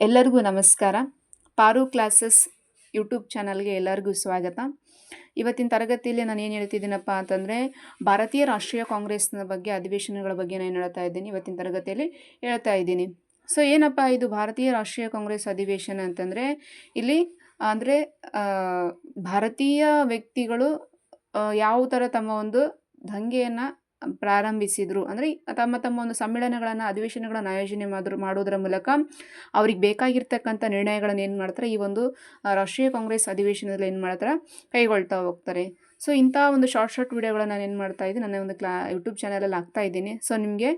ಎಲ್ಲರಿಗೂ ನಮಸ್ಕಾರ. ಪಾರು ಕ್ಲಾಸಸ್ ಯೂಟ್ಯೂಬ್ ಚಾನಲ್ಗೆ ಎಲ್ಲರಿಗೂ ಸ್ವಾಗತ. ಇವತ್ತಿನ ತರಗತಿಯಲ್ಲಿ ನಾನು ಏನು ಹೇಳ್ತಿದ್ದೀನಪ್ಪ ಅಂತಂದರೆ, ಭಾರತೀಯ ರಾಷ್ಟ್ರೀಯ ಕಾಂಗ್ರೆಸ್ನ ಬಗ್ಗೆ, ಅಧಿವೇಶನಗಳ ಬಗ್ಗೆ ನಾನು ಹೇಳ್ತಾ ಇದ್ದೀನಿ ಇವತ್ತಿನ ತರಗತಿಯಲ್ಲಿ ಹೇಳ್ತಾ ಇದ್ದೀನಿ. ಸೊ, ಏನಪ್ಪ ಇದು ಭಾರತೀಯ ರಾಷ್ಟ್ರೀಯ ಕಾಂಗ್ರೆಸ್ ಅಧಿವೇಶನ ಅಂತಂದರೆ, ಇಲ್ಲಿ ಅಂದರೆ ಭಾರತೀಯ ವ್ಯಕ್ತಿಗಳು ಯಾವ ಥರ ತಮ್ಮ ಒಂದು ದಂಗೆಯನ್ನು ಪ್ರಾರಂಭಿಸಿದರು. ಅಂದರೆ ತಮ್ಮ ತಮ್ಮ ಒಂದು ಸಮ್ಮೇಳನಗಳನ್ನು, ಅಧಿವೇಶನಗಳನ್ನು ಆಯೋಜನೆ ಮಾಡಿದ್ರು ಮಾಡೋದರ ಮೂಲಕ ಅವ್ರಿಗೆ ಬೇಕಾಗಿರ್ತಕ್ಕಂಥ ನಿರ್ಣಯಗಳನ್ನು ಏನು ಮಾಡ್ತಾರೆ, ಈ ಒಂದು ರಾಷ್ಟ್ರೀಯ ಕಾಂಗ್ರೆಸ್ ಅಧಿವೇಶನದಲ್ಲಿ ಏನು ಮಾಡ್ತಾರೆ, ಕೈಗೊಳ್ತಾ ಹೋಗ್ತಾರೆ. ಸೊ ಇಂಥ ಒಂದು ಶಾರ್ಟ್ ಶಾರ್ಟ್ ವೀಡಿಯೋಗಳನ್ನು ನಾನು ಏನು ಮಾಡ್ತಾ ಇದ್ದೀನಿ, ನನ್ನ ಒಂದು ಕ್ಲಾ ಯೂಟ್ಯೂಬ್ ಚಾನಲಲ್ಲಿ ಹಾಕ್ತಾ ಇದ್ದೀನಿ. ಸೊ ನಿಮಗೆ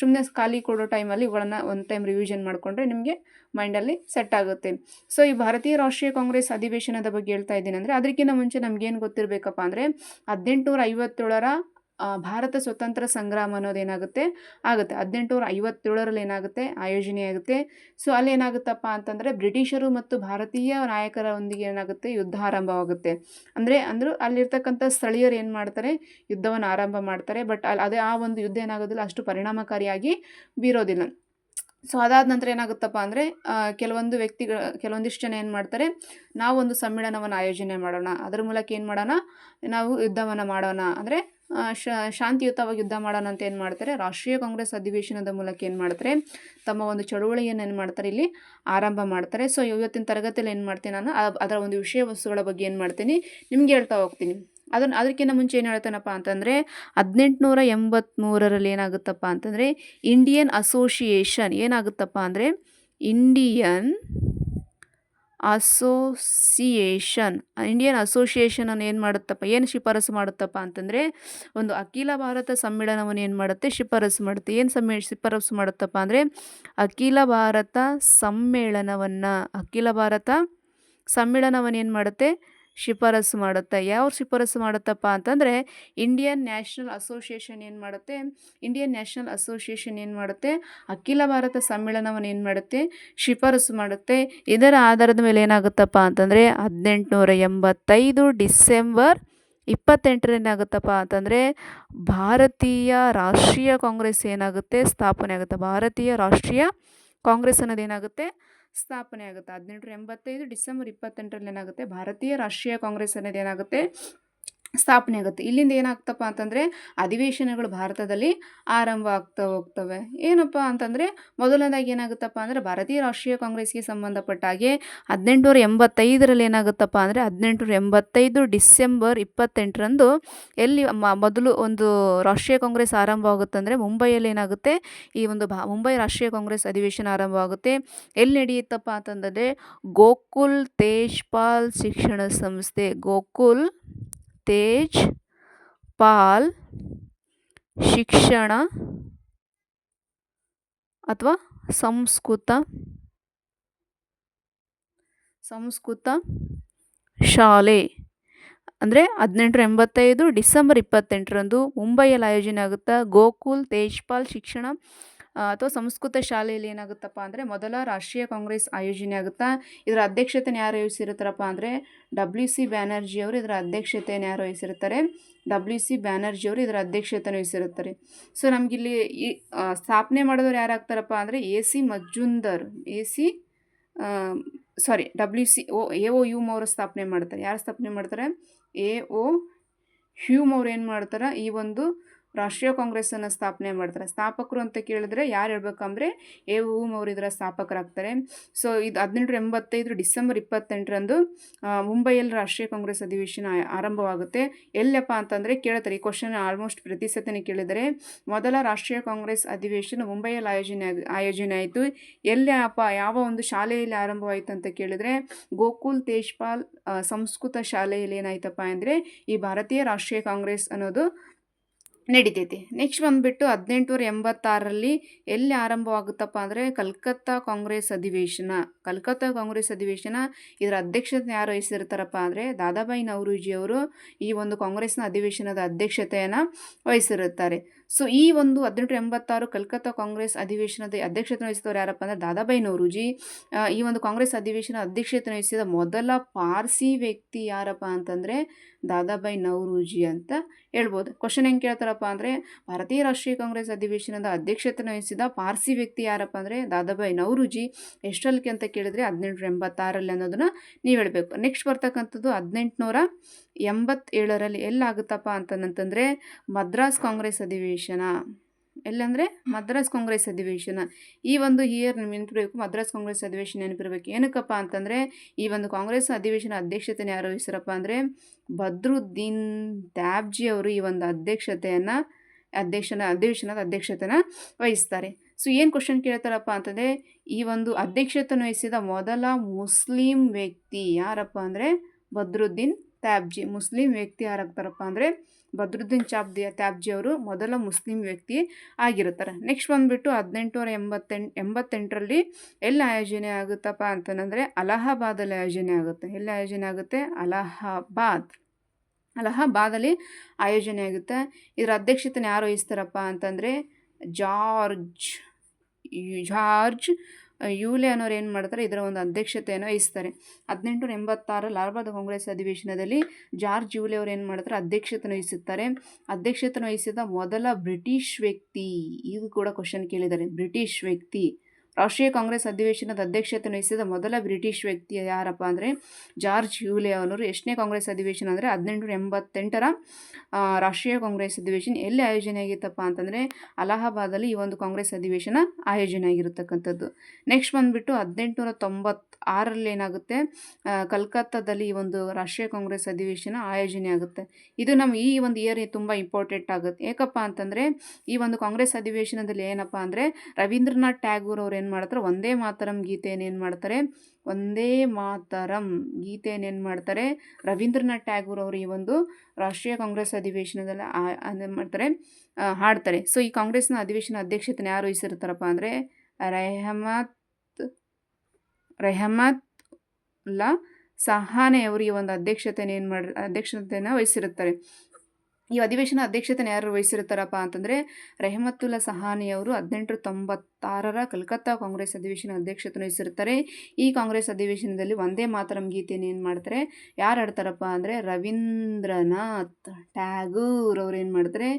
ಸುಮ್ಮನೆ ಖಾಲಿ ಕೊಡೋ ಟೈಮಲ್ಲಿ ಇವುಗಳನ್ನು ಒಂದು ಟೈಮ್ ರಿವಿಷನ್ ಮಾಡಿಕೊಂಡ್ರೆ ನಿಮಗೆ ಮೈಂಡಲ್ಲಿ ಸೆಟ್ ಆಗುತ್ತೆ. ಸೊ ಈ ಭಾರತೀಯ ರಾಷ್ಟ್ರೀಯ ಕಾಂಗ್ರೆಸ್ ಅಧಿವೇಶನದ ಬಗ್ಗೆ ಹೇಳ್ತಾ ಇದ್ದೀನಿ ಅಂದರೆ, ಅದಕ್ಕಿಂತ ಮುಂಚೆ ನಮಗೇನು ಗೊತ್ತಿರಬೇಕಪ್ಪ ಅಂದರೆ ಹದಿನೆಂಟುನೂರ ಐವತ್ತೇಳರ ಭಾರತ ಸ್ವತಂತ್ರ ಸಂಗ್ರಾಮ ಅನ್ನೋದೇನಾಗುತ್ತೆ ಆಗುತ್ತೆ. ಹದಿನೆಂಟುನೂರ ಐವತ್ತೇಳರಲ್ಲಿ ಏನಾಗುತ್ತೆ? ಆಯೋಜನೆ ಆಗುತ್ತೆ. ಸೊ ಅಲ್ಲಿ ಏನಾಗುತ್ತಪ್ಪ ಅಂತಂದರೆ ಬ್ರಿಟಿಷರು ಮತ್ತು ಭಾರತೀಯ ನಾಯಕರೊಂದಿಗೆ ಏನಾಗುತ್ತೆ? ಯುದ್ಧ ಆರಂಭವಾಗುತ್ತೆ. ಅಂದರೆ, ಅಂದರೂ ಅಲ್ಲಿರ್ತಕ್ಕಂಥ ಸ್ಥಳೀಯರು ಏನು ಮಾಡ್ತಾರೆ? ಯುದ್ಧವನ್ನು ಆರಂಭ ಮಾಡ್ತಾರೆ. ಬಟ್ ಅಲ್ಲಿ ಅದೇ ಆ ಒಂದು ಯುದ್ಧ ಏನಾಗೋದಿಲ್ಲ. ಅಷ್ಟು ಪರಿಣಾಮಕಾರಿಯಾಗಿ ಬೀರೋದಿಲ್ಲ. ಸೊ ಅದಾದ ನಂತರ ಏನಾಗುತ್ತಪ್ಪ ಅಂದರೆ ಕೆಲವೊಂದು ವ್ಯಕ್ತಿಗಳ, ಕೆಲವೊಂದಿಷ್ಟು ಜನ ಏನು ಮಾಡ್ತಾರೆ? ನಾವು ಒಂದು ಸಮ್ಮೇಳನವನ್ನು ಆಯೋಜನೆ ಮಾಡೋಣ. ಅದರ ಮೂಲಕ ಏನು ಮಾಡೋಣ? ನಾವು ಯುದ್ಧವನ್ನು ಮಾಡೋಣ. ಅಂದರೆ ಶಾಂತಿಯುತವಾಗಿ ಯುದ್ಧ ಮಾಡೋಣ ಅಂತ ಏನು ಮಾಡ್ತಾರೆ? ರಾಷ್ಟ್ರೀಯ ಕಾಂಗ್ರೆಸ್ ಅಧಿವೇಶನದ ಮೂಲಕ ಏನು ಮಾಡ್ತಾರೆ? ತಮ್ಮ ಒಂದು ಚಳುವಳಿಯನ್ನು ಏನು ಮಾಡ್ತಾರೆ ಇಲ್ಲಿ? ಆರಂಭ ಮಾಡ್ತಾರೆ. ಸೊ ಇವತ್ತಿನ ತರಗತಿಯಲ್ಲಿ ಏನು ಮಾಡ್ತೀನಿ ನಾನು? ಅದರ ಒಂದು ವಿಷಯ ವಸ್ತುಗಳ ಬಗ್ಗೆ ಏನು ಮಾಡ್ತೀನಿ? ನಿಮ್ಗೆ ಹೇಳ್ತಾ ಹೋಗ್ತೀನಿ. ಅದನ್ನು ಅದಕ್ಕಿಂತ ಮುಂಚೆ ಏನು ಹೇಳ್ತಾನಪ್ಪ ಅಂತಂದರೆ, ಹದಿನೆಂಟುನೂರ ಎಂಬತ್ತ್ಮೂರರಲ್ಲಿ ಏನಾಗುತ್ತಪ್ಪ ಅಂತಂದರೆ ಇಂಡಿಯನ್ ಅಸೋಸಿಯೇಷನ್ ಏನಾಗುತ್ತಪ್ಪ ಅಂದರೆ ಇಂಡಿಯನ್ ಅಸೋಸಿಯೇಷನ್, ಇಂಡಿಯನ್ ಅಸೋಸಿಯೇಷನನ್ನು ಏನು ಮಾಡುತ್ತಪ್ಪ, ಏನು ಶಿಫಾರಸು ಮಾಡುತ್ತಪ್ಪ ಅಂತಂದರೆ, ಒಂದು ಅಖಿಲ ಭಾರತ ಸಮ್ಮೇಳನವನ್ನು ಏನು ಮಾಡುತ್ತೆ, ಶಿಫಾರಸು ಮಾಡುತ್ತೆ. ಏನು ಸಮ್ಮೇ, ಶಿಫಾರಸು ಮಾಡುತ್ತಪ್ಪ ಅಂದರೆ, ಅಖಿಲ ಭಾರತ ಸಮ್ಮೇಳನವನ್ನು, ಅಖಿಲ ಭಾರತ ಸಮ್ಮೇಳನವನ್ನು ಏನು ಮಾಡುತ್ತೆ ಶಿಫಾರಸು ಮಾಡುತ್ತೆ. ಯಾವ ಶಿಫಾರಸು ಮಾಡುತ್ತಪ್ಪ ಅಂತಂದರೆ ಇಂಡಿಯನ್ ನ್ಯಾಷನಲ್ ಅಸೋಸಿಯೇಷನ್ ಏನು ಮಾಡುತ್ತೆ? ಇಂಡಿಯನ್ ನ್ಯಾಷನಲ್ ಅಸೋಸಿಯೇಷನ್ ಏನು ಮಾಡುತ್ತೆ? ಅಖಿಲ ಭಾರತ ಸಮ್ಮೇಳನವನ್ನು ಏನು ಮಾಡುತ್ತೆ? ಶಿಫಾರಸು ಮಾಡುತ್ತೆ. ಇದರ ಆಧಾರದ ಮೇಲೆ ಏನಾಗುತ್ತಪ್ಪ ಅಂತಂದರೆ, ಹದಿನೆಂಟುನೂರ ಎಂಬತ್ತೈದು ಡಿಸೆಂಬರ್ ಇಪ್ಪತ್ತೆಂಟರೇನಾಗುತ್ತಪ್ಪ ಅಂತಂದರೆ, ಭಾರತೀಯ ರಾಷ್ಟ್ರೀಯ ಕಾಂಗ್ರೆಸ್ ಏನಾಗುತ್ತೆ? ಸ್ಥಾಪನೆ ಆಗುತ್ತೆ. ಭಾರತೀಯ ರಾಷ್ಟ್ರೀಯ ಕಾಂಗ್ರೆಸ್ ಅನ್ನೋದು ಏನಾಗುತ್ತೆ? ಸ್ಥಾಪನೆ ಆಗುತ್ತೆ ಹದಿನೆಂಟು ಎಂಬತ್ತೈದು ಡಿಸೆಂಬರ್ ಇಪ್ಪತ್ತೆಂಟರಲ್ಲಿ ಏನಾಗುತ್ತೆ ಭಾರತೀಯ ರಾಷ್ಟ್ರೀಯ ಕಾಂಗ್ರೆಸ್ ಅನ್ನೋದು ಏನಾಗುತ್ತೆ? ಸ್ಥಾಪನೆ ಆಗುತ್ತೆ. ಇಲ್ಲಿಂದ ಏನಾಗ್ತಪ್ಪ ಅಂತಂದರೆ, ಅಧಿವೇಶನಗಳು ಭಾರತದಲ್ಲಿ ಆರಂಭ ಆಗ್ತಾ ಹೋಗ್ತವೆ. ಏನಪ್ಪ ಅಂತಂದರೆ, ಮೊದಲನೇದಾಗಿ ಏನಾಗುತ್ತಪ್ಪ ಅಂದರೆ, ಭಾರತೀಯ ರಾಷ್ಟ್ರೀಯ ಕಾಂಗ್ರೆಸ್ಗೆ ಸಂಬಂಧಪಟ್ಟ ಹಾಗೆ ಹದಿನೆಂಟುನೂರ ಎಂಬತ್ತೈದರಲ್ಲಿ ಏನಾಗುತ್ತಪ್ಪ ಅಂದರೆ, ಹದಿನೆಂಟುನೂರ ಎಂಬತ್ತೈದು ಡಿಸೆಂಬರ್ ಇಪ್ಪತ್ತೆಂಟರಂದು ಎಲ್ಲಿ ಮೊದಲು ಒಂದು ರಾಷ್ಟ್ರೀಯ ಕಾಂಗ್ರೆಸ್ ಆರಂಭ ಆಗುತ್ತೆ ಅಂದ್ರೆ, ಮುಂಬೈಯಲ್ಲಿ ಏನಾಗುತ್ತೆ, ಈ ಒಂದು ಭಾ, ಮುಂಬೈ ರಾಷ್ಟ್ರೀಯ ಕಾಂಗ್ರೆಸ್ ಅಧಿವೇಶನ ಆರಂಭವಾಗುತ್ತೆ ಎಲ್ಲಿ ನಡೆಯುತ್ತಪ್ಪ ಅಂತಂದರೆ, ಗೋಕುಲ್ ತೇಜ್ಪಾಲ್ ಶಿಕ್ಷಣ ಸಂಸ್ಥೆ, ಗೋಕುಲ್ ತೇಜ್ ಪಾಲ್ ಶಿಕ್ಷಣ ಅಥವಾ ಸಂಸ್ಕೃತ. ಸಂಸ್ಕೃತ ಶಾಲೆ ಅಂದರೆ ಹದಿನೆಂಟರ ಎಂಬತ್ತೈದು ಡಿಸೆಂಬರ್ ಇಪ್ಪತ್ತೆಂಟರಂದು ಮುಂಬೈಯಲ್ಲಿ ಆಯೋಜನೆ ಆಗುತ್ತಾ ಗೋಕುಲ್ ತೇಜ್ಪಾಲ್ ಶಿಕ್ಷಣ ಅಥವಾ ಸಂಸ್ಕೃತ ಶಾಲೆಯಲ್ಲಿ ಏನಾಗುತ್ತಪ್ಪ ಅಂದರೆ ಮೊದಲ ರಾಷ್ಟ್ರೀಯ ಕಾಂಗ್ರೆಸ್ ಆಯೋಜನೆ ಆಗುತ್ತಾ? ಇದರ ಅಧ್ಯಕ್ಷತೆಯನ್ನು ಯಾರು ವಹಿಸಿರುತ್ತಾರಪ್ಪ ಅಂದರೆ ಡಬ್ಲ್ಯೂ ಸಿ ಬ್ಯಾನರ್ಜಿ ಅವರು ಇದರ ಅಧ್ಯಕ್ಷತೆಯನ್ನು ಯಾರು ವಹಿಸಿರುತ್ತಾರೆ? ಡಬ್ಲ್ಯೂ ಸಿ ಬ್ಯಾನರ್ಜಿ ಅವರು ಇದರ ಅಧ್ಯಕ್ಷತೆಯನ್ನು ವಹಿಸಿರುತ್ತಾರೆ. ಸೊ ನಮಗಿಲ್ಲಿ ಈ ಸ್ಥಾಪನೆ ಮಾಡಿದವರು ಯಾರಾಗ್ತಾರಪ್ಪ ಅಂದರೆ A C Majumdar, A C sorry W C O, A O Hume ಅವರು ಸ್ಥಾಪನೆ ಮಾಡ್ತಾರೆ. ಯಾರು ಸ್ಥಾಪನೆ ಮಾಡ್ತಾರೆ? ಎ ಓ ಹ್ಯೂಮ್ ಅವ್ರು ಏನು ಮಾಡ್ತಾರೆ? ಈ ಒಂದು ರಾಷ್ಟ್ರೀಯ ಕಾಂಗ್ರೆಸ್ಸನ್ನು ಸ್ಥಾಪನೆ ಮಾಡ್ತಾರೆ. ಸ್ಥಾಪಕರು ಅಂತ ಕೇಳಿದ್ರೆ ಯಾರು ಹೇಳ್ಬೇಕಂದ್ರೆ ಎ ಹೂಮ್ ಅವರು ಇದರ ಸ್ಥಾಪಕರಾಗ್ತಾರೆ. ಸೊ ಇದು ಹದಿನೆಂಟು ಎಂಬತ್ತೈದು ಡಿಸೆಂಬರ್ ಇಪ್ಪತ್ತೆಂಟರಂದು ಮುಂಬೈಯಲ್ಲಿ ರಾಷ್ಟ್ರೀಯ ಕಾಂಗ್ರೆಸ್ ಅಧಿವೇಶನ ಆರಂಭವಾಗುತ್ತೆ. ಎಲ್ಲಪ್ಪ ಅಂತಂದರೆ ಕೇಳ್ತಾರೆ, ಈ ಕ್ವಶನ್ ಆಲ್ಮೋಸ್ಟ್ ಪ್ರತಿ ಸತಿನೇ ಕೇಳಿದರೆ, ಮೊದಲ ರಾಷ್ಟ್ರೀಯ ಕಾಂಗ್ರೆಸ್ ಅಧಿವೇಶನ ಮುಂಬೈಯಲ್ಲಿ ಆಯೋಜನೆ ಆಯೋಜನೆ ಆಯಿತು. ಎಲ್ಲಪ್ಪ ಯಾವ ಒಂದು ಶಾಲೆಯಲ್ಲಿ ಆರಂಭವಾಯಿತು ಅಂತ ಕೇಳಿದರೆ, ಗೋಕುಲ್ ತೇಜ್ಪಾಲ್ ಸಂಸ್ಕೃತ ಶಾಲೆಯಲ್ಲಿ ಏನಾಯ್ತಪ್ಪ ಅಂದರೆ, ಈ ಭಾರತೀಯ ರಾಷ್ಟ್ರೀಯ ಕಾಂಗ್ರೆಸ್ ಅನ್ನೋದು ನಡೀತೈತಿ. ನೆಕ್ಸ್ಟ್ ಬಂದುಬಿಟ್ಟು ಹದಿನೆಂಟುನೂರ ಎಂಬತ್ತಾರರಲ್ಲಿ ಎಲ್ಲಿ ಆರಂಭವಾಗುತ್ತಪ್ಪ ಅಂದರೆ ಕಲ್ಕತ್ತಾ ಕಾಂಗ್ರೆಸ್ ಅಧಿವೇಶನ. ಕಲ್ಕತ್ತಾ ಕಾಂಗ್ರೆಸ್ ಅಧಿವೇಶನ ಇದರ ಅಧ್ಯಕ್ಷತೆ ಯಾರು ವಹಿಸಿರ್ತಾರಪ್ಪ ಅಂದರೆ ದಾದಾಬಾಯಿ ನವರೂಜಿಯವರು ಈ ಒಂದು ಕಾಂಗ್ರೆಸ್ನ ಅಧಿವೇಶನದ ಅಧ್ಯಕ್ಷತೆಯನ್ನು ವಹಿಸಿರುತ್ತಾರೆ. ಸೊ ಈ ಒಂದು ಹದಿನೆಂಟು ಎಂಬತ್ತಾರು ಕಲ್ಕತ್ತಾ ಕಾಂಗ್ರೆಸ್ ಅಧಿವೇಶನದ ಅಧ್ಯಕ್ಷತೆ ವಹಿಸಿದವರು ಯಾರಪ್ಪ ಅಂದರೆ ದಾದಾಬಾಯಿ ನೌರೂಜಿ ಈ ಒಂದು ಕಾಂಗ್ರೆಸ್ ಅಧಿವೇಶನ ಅಧ್ಯಕ್ಷತೆ ವಹಿಸಿದ ಮೊದಲ ಪಾರ್ಸಿ ವ್ಯಕ್ತಿ ಯಾರಪ್ಪ ಅಂತಂದರೆ ದಾದಾಬಾಯಿ ನೌರುಜಿ ಅಂತ ಹೇಳ್ಬೋದು. ಕ್ವಶನ್ ಹೆಂಗೆ ಕೇಳ್ತಾರಪ್ಪ ಅಂದರೆ ಭಾರತೀಯ ರಾಷ್ಟ್ರೀಯ ಕಾಂಗ್ರೆಸ್ ಅಧಿವೇಶನದ ಅಧ್ಯಕ್ಷತೆ ವಹಿಸಿದ ಪಾರ್ಸಿ ವ್ಯಕ್ತಿ ಯಾರಪ್ಪ ಅಂದರೆ ದಾದಾಬಾಯಿ ನೌರುಜಿ ಎಷ್ಟಲ್ಕೆ ಅಂತ ಕೇಳಿದ್ರೆ ಹದಿನೆಂಟು ಎಂಬತ್ತಾರಲ್ಲಿ ಅನ್ನೋದನ್ನು ನೀವು ಹೇಳಬೇಕು. ನೆಕ್ಸ್ಟ್ ಬರ್ತಕ್ಕಂಥದ್ದು ಹದಿನೆಂಟುನೂರ ಎಂಬತ್ತೇಳರಲ್ಲಿ ಎಲ್ಲಾಗುತ್ತಪ್ಪ ಅಂತಂದಂತಂದರೆ ಮದ್ರಾಸ್ ಕಾಂಗ್ರೆಸ್ ಅಧಿವೇಶನ ಎಲ್ಲಂದರೆ ಮದ್ರಾಸ್ ಕಾಂಗ್ರೆಸ್ ಅಧಿವೇಶನ. ಈ ಒಂದು ಇಯರ್ ನೆನಪಿರಬೇಕು ಮದ್ರಾಸ್ ಕಾಂಗ್ರೆಸ್ ಅಧಿವೇಶನ ನೆನಪಿರಬೇಕು. ಏನಕ್ಕಪ್ಪ ಅಂತಂದರೆ, ಈ ಒಂದು ಕಾಂಗ್ರೆಸ್ ಅಧಿವೇಶನ ಅಧ್ಯಕ್ಷತೆಯನ್ನು ಯಾರು ವಹಿಸಿರಪ್ಪ ಅಂದರೆ, ಭದ್ರುದ್ದೀನ್ ದ್ಯಾಬ್ಜಿ ಅವರು ಈ ಒಂದು ಅಧ್ಯಕ್ಷತೆಯನ್ನು, ಅಧ್ಯಕ್ಷನ, ಅಧಿವೇಶನದ ಅಧ್ಯಕ್ಷತೆನ ವಹಿಸ್ತಾರೆ. ಸೊ ಏನು ಕ್ವಶನ್ ಕೇಳ್ತಾರಪ್ಪ ಅಂತಂದರೆ, ಈ ಒಂದು ಅಧ್ಯಕ್ಷತೆಯನ್ನು ವಹಿಸಿದ ಮೊದಲ ಮುಸ್ಲಿಂ ವ್ಯಕ್ತಿ ಯಾರಪ್ಪ ಅಂದರೆ ಬದ್ರುದ್ದೀನ್ ತ್ಯಾಬ್ಜಿ ಮುಸ್ಲಿಂ ವ್ಯಕ್ತಿ ಯಾರಾಗ್ತಾರಪ್ಪ ಅಂದರೆ ಬದ್ರುದ್ದೀನ್ ಚಾಬ್ದಿ ತ್ಯಾಬ್ಜಿ ಅವರು ಮೊದಲ ಮುಸ್ಲಿಂ ವ್ಯಕ್ತಿ ಆಗಿರುತ್ತಾರೆ. ನೆಕ್ಸ್ಟ್ ಬಂದುಬಿಟ್ಟು ಹದಿನೆಂಟುನೂರ ಎಂಬತ್ತೆಂಟು ಎಂಬತ್ತೆಂಟರಲ್ಲಿ ಎಲ್ಲಿ ಆಯೋಜನೆ ಆಗುತ್ತಪ್ಪ ಅಂತಂದರೆ ಅಲಹಾಬಾದಲ್ಲಿ ಆಯೋಜನೆ ಆಗುತ್ತೆ. ಎಲ್ಲಿ ಆಯೋಜನೆ ಆಗುತ್ತೆ? ಅಲಹಾಬಾದ್. ಅಲಹಾಬಾದಲ್ಲಿ ಆಯೋಜನೆ ಆಗುತ್ತೆ. ಇದರ ಅಧ್ಯಕ್ಷತೆನ ಯಾರು ವಹಿಸ್ತಾರಪ್ಪ ಅಂತಂದರೆ ಜಾರ್ಜ್ ಜಾರ್ಜ್ ಯೂಲೆ ಅನ್ನೋರು ಏನು ಮಾಡ್ತಾರೆ, ಇದರ ಒಂದು ಅಧ್ಯಕ್ಷತೆಯನ್ನು ವಹಿಸ್ತಾರೆ. ಹದಿನೆಂಟು ಎಂಬತ್ತಾರು ಲಾಲ್ಬಾದ್ ಕಾಂಗ್ರೆಸ್ ಅಧಿವೇಶನದಲ್ಲಿ ಜಾರ್ಜ್ ಯೂಲೆ ಅವರು ಏನು ಮಾಡ್ತಾರೆ, ಅಧ್ಯಕ್ಷತೆಯನ್ನು ವಹಿಸುತ್ತಾರೆ. ಅಧ್ಯಕ್ಷತೆಯನ್ನು ವಹಿಸಿದ ಮೊದಲ ಬ್ರಿಟಿಷ್ ವ್ಯಕ್ತಿ, ಇದು ಕೂಡ ಕ್ವಶನ್ ಕೇಳಿದ್ದಾರೆ. ಬ್ರಿಟಿಷ್ ವ್ಯಕ್ತಿ ರಾಷ್ಟ್ರೀಯ ಕಾಂಗ್ರೆಸ್ ಅಧಿವೇಶನದ ಅಧ್ಯಕ್ಷತೆ ವಹಿಸಿದ ಮೊದಲ ಬ್ರಿಟಿಷ್ ವ್ಯಕ್ತಿ ಯಾರಪ್ಪ ಅಂದರೆ ಜಾರ್ಜ್ ಹ್ಯೂಲೆ ಅವರು ಎಷ್ಟನೇ ಕಾಂಗ್ರೆಸ್ ಅಧಿವೇಶನ ಅಂದರೆ ಹದಿನೆಂಟು ಎಂಬತ್ತೆಂಟರ ರಾಷ್ಟ್ರೀಯ ಕಾಂಗ್ರೆಸ್ ಅಧಿವೇಶನ ಎಲ್ಲಿ ಆಯೋಜನೆ ಆಗಿತ್ತಪ್ಪ ಅಂತಂದರೆ ಅಲಹಾಬಾದಲ್ಲಿ ಈ ಒಂದು ಕಾಂಗ್ರೆಸ್ ಅಧಿವೇಶನ ಆಯೋಜನೆ ಆಗಿರತಕ್ಕಂಥದ್ದು. ನೆಕ್ಸ್ಟ್ ಬಂದುಬಿಟ್ಟು ಹದಿನೆಂಟುನೂರ ತೊಂಬತ್ತಾರರಲ್ಲಿ ಏನಾಗುತ್ತೆ? ಕಲ್ಕತ್ತಾದಲ್ಲಿ ಈ ಒಂದು ರಾಷ್ಟ್ರೀಯ ಕಾಂಗ್ರೆಸ್ ಅಧಿವೇಶನ ಆಯೋಜನೆ ಆಗುತ್ತೆ. ಇದು ನಮ್ಮ ಈ ಒಂದು ಇಯರ್ ತುಂಬ ಇಂಪಾರ್ಟೆಂಟ್ ಆಗುತ್ತೆ. ಏಕಪ್ಪ ಅಂತಂದರೆ ಈ ಒಂದು ಕಾಂಗ್ರೆಸ್ ಅಧಿವೇಶನದಲ್ಲಿ ಏನಪ್ಪ ಅಂದರೆ ರವೀಂದ್ರನಾಥ್ ಟ್ಯಾಗೂರ್ ಅವ್ರು ಏನು ಮಾಡ್ತಾರೆ ಒಂದೇ ಮಾತರಂ ಗೀತೆಯನ್ನು ಏನು ಮಾಡ್ತಾರೆ ಒಂದೇ ಮಾತರಂ ಗೀತೆಯನ್ನು ಏನು ಮಾಡ್ತಾರೆ ರವೀಂದ್ರನಾಥ್ ಟ್ಯಾಗೂರ್ ಅವರು ಈ ಒಂದು ರಾಷ್ಟ್ರೀಯ ಕಾಂಗ್ರೆಸ್ ಅಧಿವೇಶನದಲ್ಲಿ ಏನು ಮಾಡ್ತಾರೆ ಹಾಡ್ತಾರೆ. ಸೊ ಈ ಕಾಂಗ್ರೆಸ್ನ ಅಧಿವೇಶನ ಅಧ್ಯಕ್ಷತೆನ ಯಾರು ವಹಿಸಿರ್ತಾರಪ್ಪ ಅಂದರೆ ರೆಹಮತ್ ರೆಹಮತ್ ಲ ಸಹಾನೆ ಅವರು ಈ ಒಂದು ಅಧ್ಯಕ್ಷತೆಯನ್ನು ಏನು ಮಾಡಿ ಅಧ್ಯಕ್ಷತೆಯನ್ನು ವಹಿಸಿರುತ್ತಾರೆ. ಈ ಅಧಿವೇಶನ ಅಧ್ಯಕ್ಷತೆಯನ್ನು ಯಾರು ವಹಿಸಿರ್ತಾರಪ್ಪ ಅಂತಂದರೆ ರೆಹಮತ್ತುಲ್ಲಾ ಸಹಾನಿ ಅವರು ಹದಿನೆಂಟು ತೊಂಬತ್ತಾರರ ಕಲ್ಕತ್ತಾ ಕಾಂಗ್ರೆಸ್ ಅಧಿವೇಶನ ಅಧ್ಯಕ್ಷತೆ ವಹಿಸಿರ್ತಾರೆ. ಈ ಕಾಂಗ್ರೆಸ್ ಅಧಿವೇಶನದಲ್ಲಿ ಒಂದೇ ಮಾತರಂ ಗೀತೆಯನ್ನು ಏನು ಮಾಡ್ತಾರೆ? ಯಾರು ಹಾಡ್ತಾರಪ್ಪ ಅಂದರೆ ರವೀಂದ್ರನಾಥ್ ಟ್ಯಾಗೂರ್ ಅವ್ರು ಏನು ಮಾಡ್ತಾರೆ?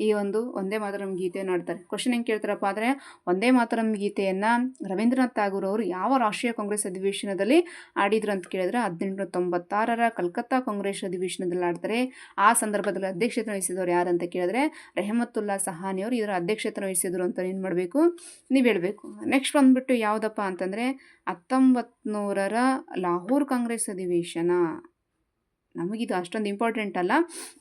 ಈ ಒಂದು ಒಂದೇ ಮಾತರಂ ಗೀತೆಯನ್ನು ಆಡ್ತಾರೆ ಕ್ವಶನ್ ಹೆಂಗೆ ಕೇಳ್ತಾರಪ್ಪ ಅಂದರೆ ಒಂದೇ ಮಾತರಂ ಗೀತೆಯನ್ನು ರವೀಂದ್ರನಾಥ್ ಟ್ಯಾಗೂರ್ ಅವರು ಯಾವ ರಾಷ್ಟ್ರೀಯ ಕಾಂಗ್ರೆಸ್ ಅಧಿವೇಶನದಲ್ಲಿ ಆಡಿದ್ರು ಅಂತ ಕೇಳಿದ್ರೆ ಹದಿನೆಂಟು ತೊಂಬತ್ತಾರರ ಕಲ್ಕತ್ತಾ ಕಾಂಗ್ರೆಸ್ ಅಧಿವೇಶನದಲ್ಲಿ ಆಡ್ತಾರೆ ಆ ಸಂದರ್ಭದಲ್ಲಿ ಅಧ್ಯಕ್ಷತೆ ವಹಿಸಿದವರು ಯಾರಂತ ಕೇಳಿದ್ರೆ, ರೆಹಮತ್ತುಲ್ಲಾ ಸಹಾನಿಯವರು ಇದರ ಅಧ್ಯಕ್ಷತೆ ವಹಿಸಿದರು ಅಂತ ಏನು ಮಾಡಬೇಕು? ನೀವು ಹೇಳಬೇಕು. ನೆಕ್ಸ್ಟ್ ಬಂದುಬಿಟ್ಟು ಯಾವುದಪ್ಪ ಅಂತಂದರೆ ಹತ್ತೊಂಬತ್ತು ನೂರರ ಲಾಹೋರ್ ಕಾಂಗ್ರೆಸ್ ಅಧಿವೇಶನ. ನಮಗಿದು ಅಷ್ಟೊಂದು ಇಂಪಾರ್ಟೆಂಟ್ ಅಲ್ಲ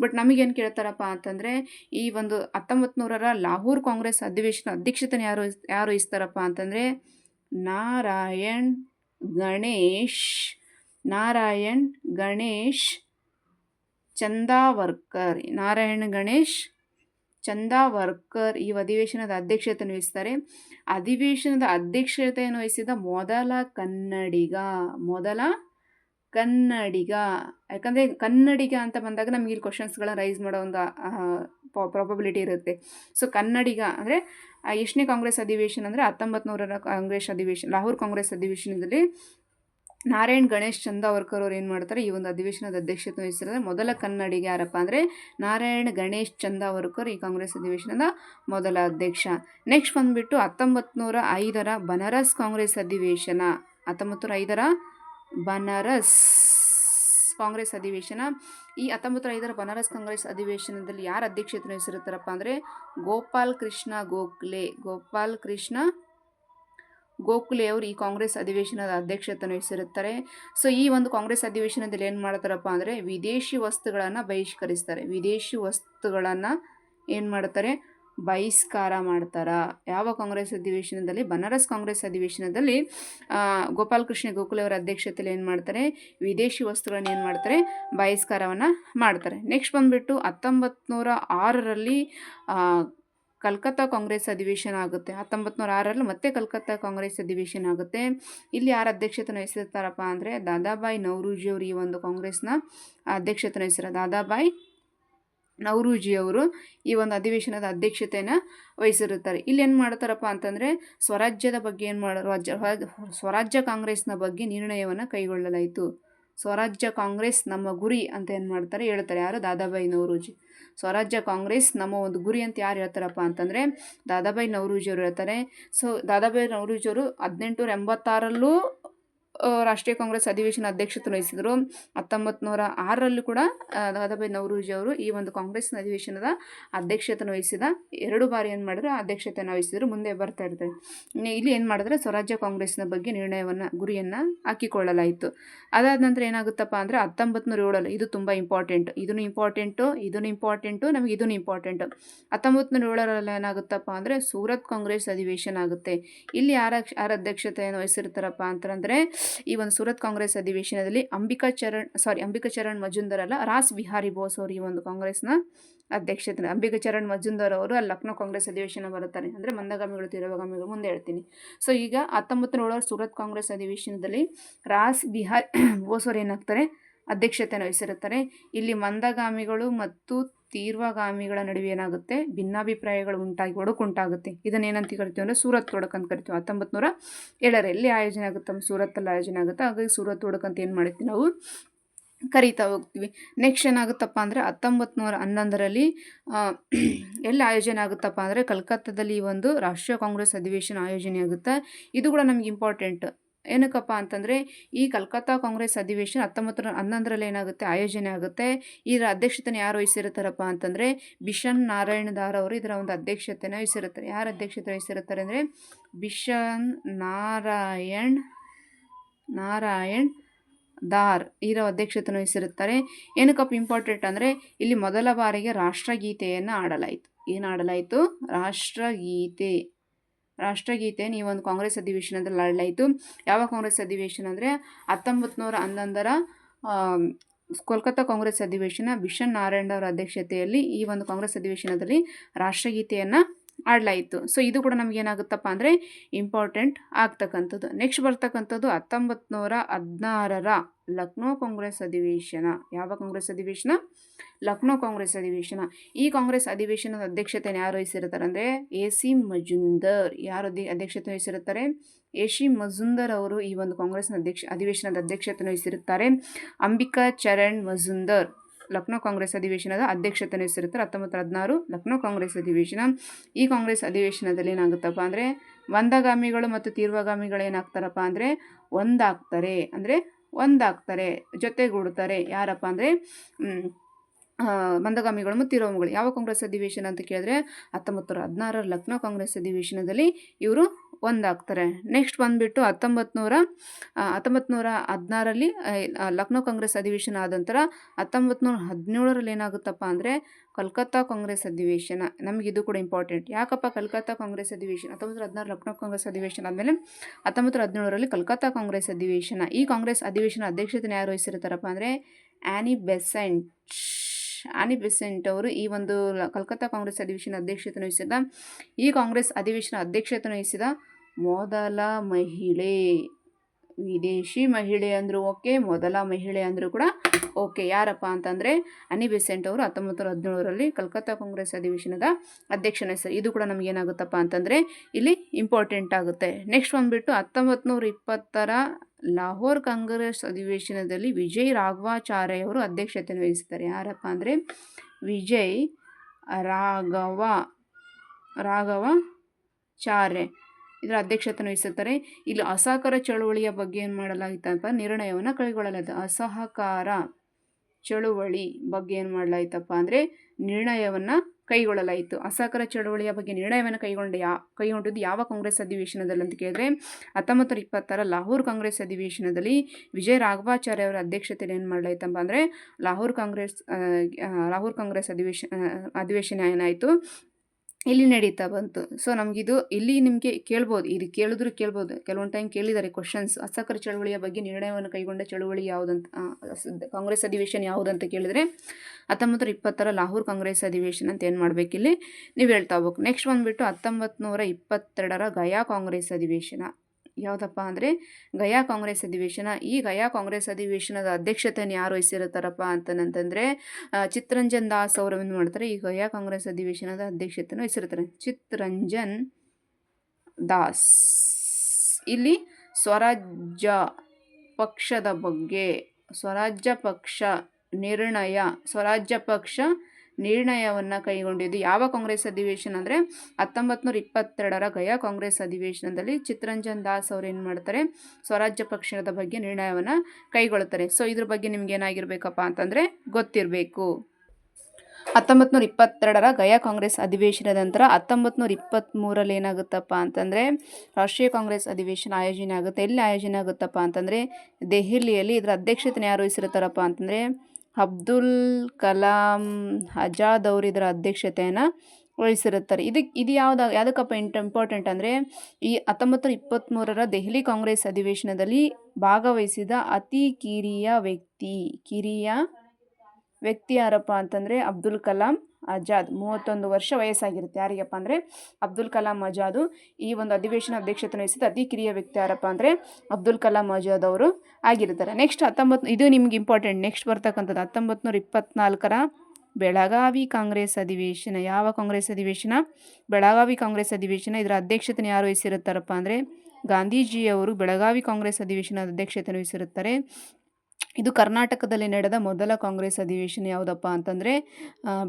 ಬಟ್ ನಮಗೇನು ಕೇಳ್ತಾರಪ್ಪ ಅಂತಂದರೆ, ಈ ಒಂದು ಹತ್ತೊಂಬತ್ತು ನೂರರ ಲಾಹೋರ್ ಕಾಂಗ್ರೆಸ್ ಅಧಿವೇಶನ ಅಧ್ಯಕ್ಷತೆನ ಯಾರು ಯಾರು ಇಸ್ತಾರಪ್ಪ ಅಂತಂದರೆ, ನಾರಾಯಣ್ ಗಣೇಶ್ ನಾರಾಯಣ್ ಗಣೇಶ್ ಚಂದಾವರ್ಕರ್, ನಾರಾಯಣ್ ಗಣೇಶ್ ಚಂದಾವರ್ಕರ್ ಈ ಅಧಿವೇಶನದ ಅಧ್ಯಕ್ಷತೆಯನ್ನು ವಹಿಸ್ತಾರೆ. ಅಧಿವೇಶನದ ಅಧ್ಯಕ್ಷತೆಯನ್ನು ವಹಿಸಿದ ಮೊದಲ ಕನ್ನಡಿಗ ಮೊದಲ ಕನ್ನಡಿಗ. ಯಾಕಂದರೆ ಕನ್ನಡಿಗ ಅಂತ ಬಂದಾಗ ನಮಗೆ ಇಲ್ಲಿ ಕ್ವಶನ್ಸ್ಗಳನ್ನ ರೈಸ್ ಮಾಡೋ ಒಂದು ಪ್ರಾಬಬಿಲಿಟಿ ಇರುತ್ತೆ. ಸೊ ಕನ್ನಡಿಗ ಅಂದರೆ ಎಷ್ಟನೇ ಕಾಂಗ್ರೆಸ್ ಅಧಿವೇಶನ ಅಂದರೆ ಹತ್ತೊಂಬತ್ತು ನೂರರ ಕಾಂಗ್ರೆಸ್ ಅಧಿವೇಶನ, ಲಾಹೋರ್ ಕಾಂಗ್ರೆಸ್ ಅಧಿವೇಶನದಲ್ಲಿ ನಾರಾಯಣ್ ಗಣೇಶ್ ಚಂದಾವರ್ಕರ್ ಅವ್ರು ಏನು ಮಾಡ್ತಾರೆ, ಈ ಒಂದು ಅಧಿವೇಶನದ ಅಧ್ಯಕ್ಷತೆ ವಹಿಸಿದ್ರೆ ಮೊದಲ ಕನ್ನಡಿಗ ಯಾರಪ್ಪ ಅಂದರೆ ನಾರಾಯಣ್ ಗಣೇಶ್ ಚಂದಾವರ್ಕರ್ ಈ ಕಾಂಗ್ರೆಸ್ ಅಧಿವೇಶನದ ಮೊದಲ ಅಧ್ಯಕ್ಷ. ನೆಕ್ಸ್ಟ್ ಬಂದುಬಿಟ್ಟು ಹತ್ತೊಂಬತ್ತು ಐದರ ಬನಾರಸ್ ಕಾಂಗ್ರೆಸ್ ಅಧಿವೇಶನ ಹತ್ತೊಂಬತ್ತು ಐದರ ಬನಾರಸ್ ಕಾಂಗ್ರೆಸ್ ಅಧಿವೇಶನ. ಈ ಹತ್ತೊಂಬತ್ತು ಐದರ ಬನಾರಸ್ ಕಾಂಗ್ರೆಸ್ ಅಧಿವೇಶನದಲ್ಲಿ ಯಾರು ಅಧ್ಯಕ್ಷತೆ ವಹಿಸಿರುತ್ತಾರಪ್ಪ ಅಂದರೆ ಗೋಪಾಲ್ ಕೃಷ್ಣ ಗೋಖಲೆ. ಗೋಪಾಲ್ ಕೃಷ್ಣ ಗೋಖಲೆ ಅವರು ಈ ಕಾಂಗ್ರೆಸ್ ಅಧಿವೇಶನದ ಅಧ್ಯಕ್ಷತೆಯನ್ನು ವಹಿಸಿರುತ್ತಾರೆ. ಸೊ ಈ ಒಂದು ಕಾಂಗ್ರೆಸ್ ಅಧಿವೇಶನದಲ್ಲಿ ಏನು ಮಾಡ್ತಾರಪ್ಪ ಅಂದರೆ ವಿದೇಶಿ ವಸ್ತುಗಳನ್ನು ಬಹಿಷ್ಕರಿಸ್ತಾರೆ. ವಿದೇಶಿ ವಸ್ತುಗಳನ್ನು ಏನು ಮಾಡ್ತಾರೆ? ಬಹಿಷ್ಕಾರ ಮಾಡ್ತಾರ? ಯಾವ ಕಾಂಗ್ರೆಸ್ ಅಧಿವೇಶನದಲ್ಲಿ? ಬನಾರಸ್ ಕಾಂಗ್ರೆಸ್ ಅಧಿವೇಶನದಲ್ಲಿ ಗೋಪಾಲ ಕೃಷ್ಣ ಗೋಖಲೆ ಅವರ ಅಧ್ಯಕ್ಷತೆಯಲ್ಲಿ ಏನು ಮಾಡ್ತಾರೆ? ವಿದೇಶಿ ವಸ್ತುಗಳನ್ನು ಏನು ಮಾಡ್ತಾರೆ? ಬಹಿಷ್ಕಾರವನ್ನು ಮಾಡ್ತಾರೆ. ನೆಕ್ಸ್ಟ್ ಬಂದುಬಿಟ್ಟು ಹತ್ತೊಂಬತ್ತು ನೂರ ಆರರಲ್ಲಿ ಕಲ್ಕತ್ತಾ ಕಾಂಗ್ರೆಸ್ ಅಧಿವೇಶನ ಆಗುತ್ತೆ. ಹತ್ತೊಂಬತ್ತು ನೂರ ಮತ್ತೆ ಕಲ್ಕತ್ತಾ ಕಾಂಗ್ರೆಸ್ ಅಧಿವೇಶನ ಆಗುತ್ತೆ. ಇಲ್ಲಿ ಯಾರು ಅಧ್ಯಕ್ಷತೆನ ವಹಿಸಿರ್ತಾರಪ್ಪ ಅಂದರೆ ದಾದಾಬಾಯಿ ನೌರೂಜಿ ಅವರು ಈ ಒಂದು ಕಾಂಗ್ರೆಸ್ನ ಅಧ್ಯಕ್ಷತೆನ ವಹಿಸಿರ ದಾದಾಬಾಯಿ ನವರೂಜಿ ಅವರು ಈ ಒಂದು ಅಧಿವೇಶನದ ಅಧ್ಯಕ್ಷತೆಯನ್ನು ವಹಿಸಿರುತ್ತಾರೆ. ಇಲ್ಲಿ ಏನು ಮಾಡ್ತಾರಪ್ಪ ಅಂತಂದರೆ ಸ್ವರಾಜ್ಯದ ಬಗ್ಗೆ ಏನು ಮಾಡ, ರಾಜ್ಯ, ಸ್ವರಾಜ್ಯ ಕಾಂಗ್ರೆಸ್ನ ಬಗ್ಗೆ ನಿರ್ಣಯವನ್ನು ಕೈಗೊಳ್ಳಲಾಯಿತು. ಸ್ವರಾಜ್ಯ ಕಾಂಗ್ರೆಸ್ ನಮ್ಮ ಗುರಿ ಅಂತ ಏನು ಮಾಡ್ತಾರೆ ಹೇಳ್ತಾರೆ. ಯಾರು? ದಾದಾಬಾಯಿ ನವರೂಜಿ. ಸ್ವರಾಜ್ಯ ಕಾಂಗ್ರೆಸ್ ನಮ್ಮ ಒಂದು ಗುರಿ ಅಂತ ಯಾರು ಹೇಳ್ತಾರಪ್ಪ ಅಂತಂದರೆ ದಾದಾಬಾಯಿ ನವರೂಜಿಯವರು ಹೇಳ್ತಾರೆ. ಸೊ ದಾದಾಬಾಯಿ ನವರೂಜಿಯವರು ಹದಿನೆಂಟು ಹದಿನೆಂಟುನೂರ ಎಂಬತ್ತಾರಲ್ಲೂ ರಾಷ್ಟ್ರೀಯ ಕಾಂಗ್ರೆಸ್ ಅಧಿವೇಶನ ಅಧ್ಯಕ್ಷತೆ ವಹಿಸಿದರು. ಹತ್ತೊಂಬತ್ತು ನೂರ ಆರರಲ್ಲೂ ಕೂಡ ದಾದಾಬಾಯಿ ನವರೂಜಿ ಅವರು ಈ ಒಂದು ಕಾಂಗ್ರೆಸ್ನ ಅಧಿವೇಶನದ ಅಧ್ಯಕ್ಷತೆಯನ್ನು ವಹಿಸಿದ. ಎರಡು ಬಾರಿ ಏನು ಮಾಡಿದ್ರು ಅಧ್ಯಕ್ಷತೆಯನ್ನು ವಹಿಸಿದ್ರು. ಮುಂದೆ ಬರ್ತಾ ಇರ್ತಾರೆ ಇಲ್ಲಿ ಏನು ಮಾಡಿದ್ರೆ, ಸ್ವರಾಜ್ಯ ಕಾಂಗ್ರೆಸ್ನ ಬಗ್ಗೆ ನಿರ್ಣಯವನ್ನು, ಗುರಿಯನ್ನು ಹಾಕಿಕೊಳ್ಳಲಾಯಿತು. ಅದಾದ ನಂತರ ಏನಾಗುತ್ತಪ್ಪ ಅಂದರೆ ಹತ್ತೊಂಬತ್ತು ನೂರ ಏಳಲ್ಲಿ ಇದು ತುಂಬ ಇಂಪಾರ್ಟೆಂಟ್ ಇದನ್ನು ಇಂಪಾರ್ಟೆಂಟು ಇದನ್ನು ಇಂಪಾರ್ಟೆಂಟು ನಮಗೆ ಇದನ್ನು ಇಂಪಾರ್ಟೆಂಟು ಹತ್ತೊಂಬತ್ತು ನೂರ ಏಳರಲ್ಲಿ ಏನಾಗುತ್ತಪ್ಪ ಅಂದರೆ, ಸೂರತ್ ಕಾಂಗ್ರೆಸ್ ಅಧಿವೇಶನ ಆಗುತ್ತೆ. ಇಲ್ಲಿ ಯಾರ ಯಾರ ಅಧ್ಯಕ್ಷತೆಯನ್ನು ವಹಿಸಿರ್ತಾರಪ್ಪ ಅಂತಂದರೆ ಈ ಒಂದು ಸೂರತ್ ಕಾಂಗ್ರೆಸ್ ಅಧಿವೇಶನದಲ್ಲಿ ಅಂಬಿಕಾ ಚರಣ್ ಸಾರಿ ಅಂಬಿಕಾ ಚರಣ್ ಮಜುಂದರ್ ಅಲ್ಲ ರಾಸ್ ಬಿಹಾರಿ ಬೋಸ್ ಅವರು ಈ ಒಂದು ಕಾಂಗ್ರೆಸ್ನ ಅಧ್ಯಕ್ಷತೆ ಅಂಬಿಕಾ ಚರಣ್ ಮಜುಂದರ್ ಅವರು ಅಲ್ಲಿ ಲಕ್ನೋ ಕಾಂಗ್ರೆಸ್ ಅಧಿವೇಶನ ಬರುತ್ತಾರೆ. ಅಂದರೆ ಮಂದಗಾಮಿಗಳು ತೀವ್ರಗಾಮಿಗಳು ಮುಂದೆ ಹೇಳ್ತೀನಿ. ಸೊ ಈಗ ಹತ್ತೊಂಬತ್ತು ನೂರ ಸೂರತ್ ಕಾಂಗ್ರೆಸ್ ಅಧಿವೇಶನದಲ್ಲಿ ರಾಸ್ ಬಿಹಾರ್ ಬೋಸ್ ಅವರು ಏನಾಗ್ತಾರೆ? ಅಧ್ಯಕ್ಷತೆಯನ್ನು ವಹಿಸಿರುತ್ತಾರೆ. ಇಲ್ಲಿ ಮಂದಗಾಮಿಗಳು ಮತ್ತು ತೀರ್ವಗಾಮಿಗಳ ನಡುವೆ ಏನಾಗುತ್ತೆ? ಭಿನ್ನಾಭಿಪ್ರಾಯಗಳು ಉಂಟಾಗಿ ಒಡಕುಂಟಾಗುತ್ತೆ ಇದನ್ನ ಏನಂತ ಕರಿತೀವಿ ಅಂದರೆ ಸೂರತ್ ಒಡಕ್ ಅಂತ ಕರಿತೀವಿ. ಹತ್ತೊಂಬತ್ತು ನೂರ ಏಳರಲ್ಲಿ ಆಯೋಜನೆ ಆಗುತ್ತೆ. ನಮ್ಮ ಸೂರತ್ತಲ್ಲಿ ಆಯೋಜನೆ ಆಗುತ್ತೆ. ಹಾಗಾಗಿ ಸೂರತ್ ಒಡಕ್ ಅಂತ ಏನು ಮಾಡ್ತೀವಿ ನಾವು? ಕರೀತಾ ಹೋಗ್ತೀವಿ. ನೆಕ್ಸ್ಟ್ ಏನಾಗುತ್ತಪ್ಪ ಅಂದರೆ ಹತ್ತೊಂಬತ್ತು ನೂರ ಹನ್ನೊಂದರಲ್ಲಿ ಎಲ್ಲಿ ಆಯೋಜನೆ ಆಗುತ್ತಪ್ಪ ಅಂದರೆ ಕಲ್ಕತ್ತಾದಲ್ಲಿ ಒಂದು ರಾಷ್ಟ್ರೀಯ ಕಾಂಗ್ರೆಸ್ ಅಧಿವೇಶನ ಆಯೋಜನೆ ಆಗುತ್ತೆ. ಇದು ಕೂಡ ನಮ್ಗೆ ಇಂಪಾರ್ಟೆಂಟ್ ಏನಕ್ಕಪ್ಪ ಅಂತಂದರೆ, ಈ ಕಲ್ಕತ್ತಾ ಕಾಂಗ್ರೆಸ್ ಅಧಿವೇಶನ ಹತ್ತೊಂಬತ್ತರ, ಹನ್ನೊಂದರಲ್ಲಿ ಏನಾಗುತ್ತೆ? ಆಯೋಜನೆ ಆಗುತ್ತೆ. ಇದರ ಅಧ್ಯಕ್ಷತೆಯನ್ನು ಯಾರು ವಹಿಸಿರುತ್ತಾರಪ್ಪ ಅಂತಂದರೆ ಬಿಷನ್ ನಾರಾಯಣ ದಾರ್ ಅವರು ಇದರ ಒಂದು ಅಧ್ಯಕ್ಷತೆಯನ್ನು ವಹಿಸಿರುತ್ತಾರೆ. ಯಾರು ಅಧ್ಯಕ್ಷತೆ ವಹಿಸಿರುತ್ತಾರೆ ಅಂದರೆ ಬಿಷನ್ ನಾರಾಯಣ್ ನಾರಾಯಣ್ ದಾರ್ ಇರೋ ಅಧ್ಯಕ್ಷತೆಯನ್ನು ವಹಿಸಿರುತ್ತಾರೆ. ಏನಕ್ಕಪ್ಪ ಇಂಪಾರ್ಟೆಂಟ್ ಅಂದರೆ, ಇಲ್ಲಿ ಮೊದಲ ಬಾರಿಗೆ ರಾಷ್ಟ್ರಗೀತೆಯನ್ನು ಆಡಲಾಯಿತು. ಏನು ಆಡಲಾಯಿತು? ರಾಷ್ಟ್ರಗೀತೆ. ರಾಷ್ಟ್ರಗೀತೆಯನ್ನು ಈ ಒಂದು ಕಾಂಗ್ರೆಸ್ ಅಧಿವೇಶನದಲ್ಲಿ ಆಡಲಾಯಿತು ಯಾವ ಕಾಂಗ್ರೆಸ್ ಅಧಿವೇಶನ ಅಂದರೆ ಹತ್ತೊಂಬತ್ತು ನೂರ ಹನ್ನೊಂದರ ಕೋಲ್ಕತ್ತಾ ಕಾಂಗ್ರೆಸ್ ಅಧಿವೇಶನ ಬಿಷನ್ ನಾರಾಯಣ್ ಅವರ ಅಧ್ಯಕ್ಷತೆಯಲ್ಲಿ ಈ ಒಂದು ಕಾಂಗ್ರೆಸ್ ಅಧಿವೇಶನದಲ್ಲಿ ರಾಷ್ಟ್ರಗೀತೆಯನ್ನು ಆಡಲಾಯಿತು. ಸೊ ಇದು ಕೂಡ ನಮ್ಗೆ ಏನಾಗುತ್ತಪ್ಪ ಅಂದರೆ ಇಂಪಾರ್ಟೆಂಟ್ ಆಗ್ತಕ್ಕಂಥದ್ದು. ನೆಕ್ಸ್ಟ್ ಬರ್ತಕ್ಕಂಥದ್ದು ಹತ್ತೊಂಬತ್ತು ನೂರ ಹದಿನಾರರ ಲಕ್ನೋ ಕಾಂಗ್ರೆಸ್ ಅಧಿವೇಶನ. ಯಾವ ಕಾಂಗ್ರೆಸ್ ಅಧಿವೇಶನ? ಲಕ್ನೋ ಕಾಂಗ್ರೆಸ್ ಅಧಿವೇಶನ. ಈ ಕಾಂಗ್ರೆಸ್ ಅಧಿವೇಶನದ ಅಧ್ಯಕ್ಷತೆಯನ್ನು ಯಾರು ವಹಿಸಿರ್ತಾರೆ ಅಂದರೆ ಎ ಸಿ ಮಜುಂದರ್. ಯಾರು ಅಧಿ ಅಧ್ಯಕ್ಷತೆ ವಹಿಸಿರುತ್ತಾರೆ? ಎ ಸಿ ಮಜುಂದರ್ ಅವರು ಈ ಒಂದು ಕಾಂಗ್ರೆಸ್ನ ಅಧ್ಯಕ್ಷ ಅಧಿವೇಶನದ ಅಧ್ಯಕ್ಷತೆಯನ್ನು ವಹಿಸಿರುತ್ತಾರೆ. ಅಂಬಿಕಾ ಚರಣ್ ಮಜುಂದರ್. ಲಕ್ನೋ ಕಾಂಗ್ರೆಸ್ ಅಧಿವೇಶನದ ಅಧ್ಯಕ್ಷತೆ ವಹಿಸಿರುತ್ತಾರೆ ಹತ್ತೊಂಬತ್ತು ಹದಿನಾರು ಲಕ್ನೋ ಕಾಂಗ್ರೆಸ್ ಅಧಿವೇಶನ. ಈ ಕಾಂಗ್ರೆಸ್ ಅಧಿವೇಶನದಲ್ಲಿ ಏನಾಗುತ್ತಪ್ಪ ಅಂದರೆ ವಂದಗಾಮಿಗಳು ಮತ್ತು ತೀರ್ವಗಾಮಿಗಳು ಏನಾಗ್ತಾರಪ್ಪ ಅಂದರೆ ಒಂದಾಗ್ತಾರೆ. ಅಂದರೆ ಒಂದಾಗ್ತಾರೆ, ಜೊತೆಗೂಡ್ತಾರೆ. ಯಾರಪ್ಪ ಅಂದರೆ ಮಂದಗಾಮಿಗಳು ಮತ್ತು ತಿರೋಮಗಳು ಯಾವ ಕಾಂಗ್ರೆಸ್ ಅಧಿವೇಶನ ಅಂತ ಕೇಳಿದ್ರೆ ಹತ್ತೊಂಬತ್ತು ನೂರ ಹದಿನಾರರ ಲಕ್ನೋ ಕಾಂಗ್ರೆಸ್ ಅಧಿವೇಶನದಲ್ಲಿ ಇವರು ಒಂದಾಗ್ತಾರೆ. ನೆಕ್ಸ್ಟ್ ಬಂದುಬಿಟ್ಟು ಹತ್ತೊಂಬತ್ತು ನೂರ ಹತ್ತೊಂಬತ್ತು ನೂರ ಹದಿನಾರಲ್ಲಿ ಲಕ್ನೋ ಕಾಂಗ್ರೆಸ್ ಅಧಿವೇಶನ ಆದ ನಂತರ ಹತ್ತೊಂಬತ್ತು ನೂರ ಹದಿನೇಳರಲ್ಲಿ ಏನಾಗುತ್ತಪ್ಪ ಅಂದರೆ ಕಲ್ಕತ್ತಾ ಕಾಂಗ್ರೆಸ್ ಅಧಿವೇಶನ. ನಮಗಿದು ಕೂಡ ಇಂಪಾರ್ಟೆಂಟ್ ಯಾಕಪ್ಪ ಕಲ್ಕತ್ತಾ ಕಾಂಗ್ರೆಸ್ ಅಧಿವೇಶನ ಹತ್ತೊಂಬತ್ತು ಹದಿನಾರು ಲಕ್ನೋ ಕಾಂಗ್ರೆಸ್ ಅಧಿವೇಶನ ಆದಮೇಲೆ ಹತ್ತೊಂಬತ್ತು ಹದಿನೇಳರಲ್ಲಿ ಕಲ್ಕತ್ತಾ ಕಾಂಗ್ರೆಸ್ ಅಧಿವೇಶನ. ಈ ಕಾಂಗ್ರೆಸ್ ಅಧಿವೇಶನ ಅಧ್ಯಕ್ಷತೆಯನ್ನು ಯಾರು ವಹಿಸಿರ್ತಾರಪ್ಪ ಅಂದರೆ ಆ್ಯನಿ ಬೆಸೆಂಟ್. ಆನಿ ಬೆಸೆಂಟ್ ಅವರು ಈ ಒಂದು ಕಲ್ಕತ್ತಾ ಕಾಂಗ್ರೆಸ್ ಅಧಿವೇಶನ ಅಧ್ಯಕ್ಷತೆ ವಹಿಸಿದ, ಈ ಕಾಂಗ್ರೆಸ್ ಅಧಿವೇಶನ ಅಧ್ಯಕ್ಷತೆ ವಹಿಸಿದ ಮೊದಲ ಮಹಿಳೆ. ವಿದೇಶಿ ಮಹಿಳೆ ಅಂದರೂ ಓಕೆ, ಮೊದಲ ಮಹಿಳೆ ಅಂದರೂ ಕೂಡ ಓಕೆ. ಯಾರಪ್ಪ ಅಂತಂದರೆ ಅನಿ ಬೆಸೆಂಟ್ ಅವರು ಹತ್ತೊಂಬತ್ತು ನೂರ ಹದಿನೇಳರಲ್ಲಿ ಕಲ್ಕತ್ತಾ ಕಾಂಗ್ರೆಸ್ ಅಧಿವೇಶನದ ಅಧ್ಯಕ್ಷನ ಹೆಸರು. ಇದು ಕೂಡ ನಮ್ಗೆ ಏನಾಗುತ್ತಪ್ಪ ಅಂತಂದರೆ ಇಲ್ಲಿ ಇಂಪಾರ್ಟೆಂಟ್ ಆಗುತ್ತೆ. ನೆಕ್ಸ್ಟ್ ಬಂದುಬಿಟ್ಟು ಹತ್ತೊಂಬತ್ತು ನೂರ ಇಪ್ಪತ್ತರ ಲಾಹೋರ್ ಕಾಂಗ್ರೆಸ್ ಅಧಿವೇಶನದಲ್ಲಿ ವಿಜಯ್ ರಾಘವಾಚಾರ್ಯ ಅವರು ಅಧ್ಯಕ್ಷತೆಯನ್ನು ವಹಿಸ್ತಾರೆ ಯಾರಪ್ಪ ಅಂದರೆ ವಿಜಯ್ ರಾಘವ ರಾಘವ ಚಾರ್ಯ ಇದರ ಅಧ್ಯಕ್ಷತೆಯನ್ನು ವಹಿಸುತ್ತಾರೆ. ಇಲ್ಲಿ ಅಸಹಕಾರ ಚಳುವಳಿಯ ಬಗ್ಗೆ ಏನು ಮಾಡಲಾಗಿತ್ತಪ್ಪ ನಿರ್ಣಯವನ್ನು ಕೈಗೊಳ್ಳಲಾಯಿತು ಅಸಹಕಾರ ಚಳುವಳಿ ಬಗ್ಗೆ ಏನು ಮಾಡಲಾಯಿತಪ್ಪ ಅಂದರೆ ನಿರ್ಣಯವನ್ನು ಕೈಗೊಳ್ಳಲಾಯಿತು. ಅಸಹಕಾರ ಚಳುವಳಿಯ ಬಗ್ಗೆ ನಿರ್ಣಯವನ್ನು ಕೈಗೊಂಡ ಯಾ, ಕೈಗೊಂಡಿದ್ದು ಯಾವ ಕಾಂಗ್ರೆಸ್ ಅಧಿವೇಶನದಲ್ಲಿ ಅಂತ ಕೇಳಿದ್ರೆ ಹತ್ತೊಂಬತ್ತು ಇಪ್ಪತ್ತರ ಲಾಹೋರ್ ಕಾಂಗ್ರೆಸ್ ಅಧಿವೇಶನದಲ್ಲಿ ವಿಜಯ ರಾಘವಾಚಾರ್ಯ ಅವರ ಅಧ್ಯಕ್ಷತೆಯಲ್ಲಿ ಏನು ಮಾಡಲಾಯಿತಪ್ಪ ಅಂದರೆ ಲಾಹೋರ್ ಕಾಂಗ್ರೆಸ್ ಲಾಹೋರ್ ಕಾಂಗ್ರೆಸ್ ಅಧಿವೇಶನ ಅಧಿವೇಶನ ಏನಾಯಿತು? ಇಲ್ಲಿ ನಡೀತಾ ಬಂತು. ಸೊ ನಮಗಿದು ಇಲ್ಲಿ ನಿಮಗೆ ಕೇಳ್ಬೋದು, ಇದು ಕೇಳಿದ್ರು ಕೇಳ್ಬೋದು. ಕೆಲವೊಂದು ಟೈಮ್ ಕೇಳಿದ್ದಾರೆ ಕ್ವಶನ್ಸ್ ಅಸಹಕಾರ ಚಳುವಳಿಯ ಬಗ್ಗೆ ನಿರ್ಣಯವನ್ನು ಕೈಗೊಂಡ ಚಳುವಳಿ ಯಾವುದಂತ ಕಾಂಗ್ರೆಸ್ ಅಧಿವೇಶನ ಯಾವುದಂತ ಕೇಳಿದರೆ ಹತ್ತೊಂಬತ್ತು ಇಪ್ಪತ್ತರ ಲಾಹೋರ್ ಕಾಂಗ್ರೆಸ್ ಅಧಿವೇಶನ ಅಂತ ಏನು ಮಾಡಬೇಕಿಲ್ಲಿ? ನೀವು ಹೇಳ್ತಾ ಹೋಗ್ಬೇಕು. ನೆಕ್ಸ್ಟ್ ಬಂದುಬಿಟ್ಟು ಹತ್ತೊಂಬತ್ತು ನೂರ ಇಪ್ಪತ್ತೆರಡರ ಗಯಾ ಕಾಂಗ್ರೆಸ್ ಅಧಿವೇಶನ. ಯಾವುದಪ್ಪ ಅಂದರೆ ಗಯಾ ಕಾಂಗ್ರೆಸ್ ಅಧಿವೇಶನ. ಈ ಗಯಾ ಕಾಂಗ್ರೆಸ್ ಅಧಿವೇಶನದ ಅಧ್ಯಕ್ಷತೆಯನ್ನು ಯಾರು ವಹಿಸಿರ್ತಾರಪ್ಪ ಅಂತಂತಂದರೆ ಚಿತ್ತರಂಜನ್ ದಾಸ್ ಅವರು ಏನು ಮಾಡ್ತಾರೆ. ಈ ಗಯಾ ಕಾಂಗ್ರೆಸ್ ಅಧಿವೇಶನದ ಅಧ್ಯಕ್ಷತೆಯನ್ನು ವಹಿಸಿರ್ತಾರೆ ಚಿತ್ತರಂಜನ್ ದಾಸ್. ಇಲ್ಲಿ ಸ್ವರಾಜ್ಯ ಪಕ್ಷದ ಬಗ್ಗೆ, ಸ್ವರಾಜ್ಯ ಪಕ್ಷ ನಿರ್ಣಯ, ಸ್ವರಾಜ್ಯ ಪಕ್ಷ ನಿರ್ಣಯವನ್ನು ಕೈಗೊಂಡಿದ್ದು ಯಾವ ಕಾಂಗ್ರೆಸ್ ಅಧಿವೇಶನ ಅಂದರೆ ಹತ್ತೊಂಬತ್ತು ನೂರ ಇಪ್ಪತ್ತೆರಡರ ಗಯಾ ಕಾಂಗ್ರೆಸ್ ಅಧಿವೇಶನದಲ್ಲಿ ಚಿತ್ತರಂಜನ್ ದಾಸ್ ಅವರು ಏನು ಮಾಡ್ತಾರೆ, ಸ್ವರಾಜ್ಯ ಪಕ್ಷದ ಬಗ್ಗೆ ನಿರ್ಣಯವನ್ನು ಕೈಗೊಳ್ತಾರೆ. ಸೊ ಇದ್ರ ಬಗ್ಗೆ ನಿಮ್ಗೆ ಏನಾಗಿರ್ಬೇಕಪ್ಪ ಅಂತಂದರೆ ಗೊತ್ತಿರಬೇಕು. ಹತ್ತೊಂಬತ್ತು ನೂರ ಇಪ್ಪತ್ತೆರಡರ ಗಯಾ ಕಾಂಗ್ರೆಸ್ ಅಧಿವೇಶನದ ನಂತರ ಹತ್ತೊಂಬತ್ತು ನೂರ ಇಪ್ಪತ್ತ್ಮೂರಲ್ಲಿ ಏನಾಗುತ್ತಪ್ಪ ಅಂತಂದರೆ ರಾಷ್ಟ್ರೀಯ ಕಾಂಗ್ರೆಸ್ ಅಧಿವೇಶನ ಆಯೋಜನೆ ಆಗುತ್ತೆ. ಎಲ್ಲಿ ಆಯೋಜನೆ ಆಗುತ್ತಪ್ಪ ಅಂತಂದರೆ ದೆಹಲಿಯಲ್ಲಿ ಇದರ ಅಧ್ಯಕ್ಷತೆಯನ್ನು ಯಾರು ವಹಿಸಿರ್ತಾರಪ್ಪ ಅಂತಂದರೆ ಅಬ್ದುಲ್ ಕಲಾಂ ಆಜಾದ್ ಅವರು ಇದರ ಅಧ್ಯಕ್ಷತೆಯನ್ನು ವಹಿಸಿರುತ್ತಾರೆ. ಇದಕ್ಕೆ ಇದು ಯಾವ್ದು ಯಾವುದಕ್ಕಪ್ಪ ಇಂಟ್ ಇಂಪಾರ್ಟೆಂಟ್ ಅಂದರೆ ಈ ಹತ್ತೊಂಬತ್ತು ಇಪ್ಪತ್ತ್ಮೂರರ ದೆಹಲಿ ಕಾಂಗ್ರೆಸ್ ಅಧಿವೇಶನದಲ್ಲಿ ಭಾಗವಹಿಸಿದ ಅತಿ ಕಿರಿಯ ವ್ಯಕ್ತಿ, ಕಿರಿಯ ವ್ಯಕ್ತಿ ಯಾರಪ್ಪ ಅಂತಂದರೆ ಅಬ್ದುಲ್ ಕಲಾಂ ಆಜಾದ್. ಮೂವತ್ತೊಂದು ವರ್ಷ ವಯಸ್ಸಾಗಿರುತ್ತೆ. ಯಾರಿಗಪ್ಪ ಅಂದರೆ? ಅಬ್ದುಲ್ ಕಲಾಂ ಆಜಾದು. ಈ ಒಂದು ಅಧಿವೇಶನ ಅಧ್ಯಕ್ಷತೆ ವಹಿಸಿದ ಅತಿ ಕಿರಿಯ ವ್ಯಕ್ತಿ ಯಾರಪ್ಪ ಅಂದರೆ? ಅಬ್ದುಲ್ ಕಲಾಂ ಆಜಾದ್ ಅವರು ಆಗಿರ್ತಾರೆ ನೆಕ್ಸ್ಟ್ ಹತ್ತೊಂಬತ್ತು ಇದು ನಿಮ್ಗೆ ಇಂಪಾರ್ಟೆಂಟ್ ನೆಕ್ಸ್ಟ್ ಬರ್ತಕ್ಕಂಥದ್ದು ಹತ್ತೊಂಬತ್ತು ಬೆಳಗಾವಿ ಕಾಂಗ್ರೆಸ್ ಅಧಿವೇಶನ. ಯಾವ ಕಾಂಗ್ರೆಸ್ ಅಧಿವೇಶನ? ಬೆಳಗಾವಿ ಕಾಂಗ್ರೆಸ್ ಅಧಿವೇಶನ. ಇದರ ಅಧ್ಯಕ್ಷತೆಯನ್ನು ಯಾರು ವಹಿಸಿರುತ್ತಾರಪ್ಪ ಅಂದರೆ? ಗಾಂಧೀಜಿಯವರು ಬೆಳಗಾವಿ ಕಾಂಗ್ರೆಸ್ ಅಧಿವೇಶನದ ಅಧ್ಯಕ್ಷತೆಯನ್ನು ವಹಿಸಿರುತ್ತಾರೆ. ಇದು ಕರ್ನಾಟಕದಲ್ಲಿ ನಡೆದ ಮೊದಲ ಕಾಂಗ್ರೆಸ್ ಅಧಿವೇಶನ ಯಾವುದಪ್ಪ ಅಂತಂದರೆ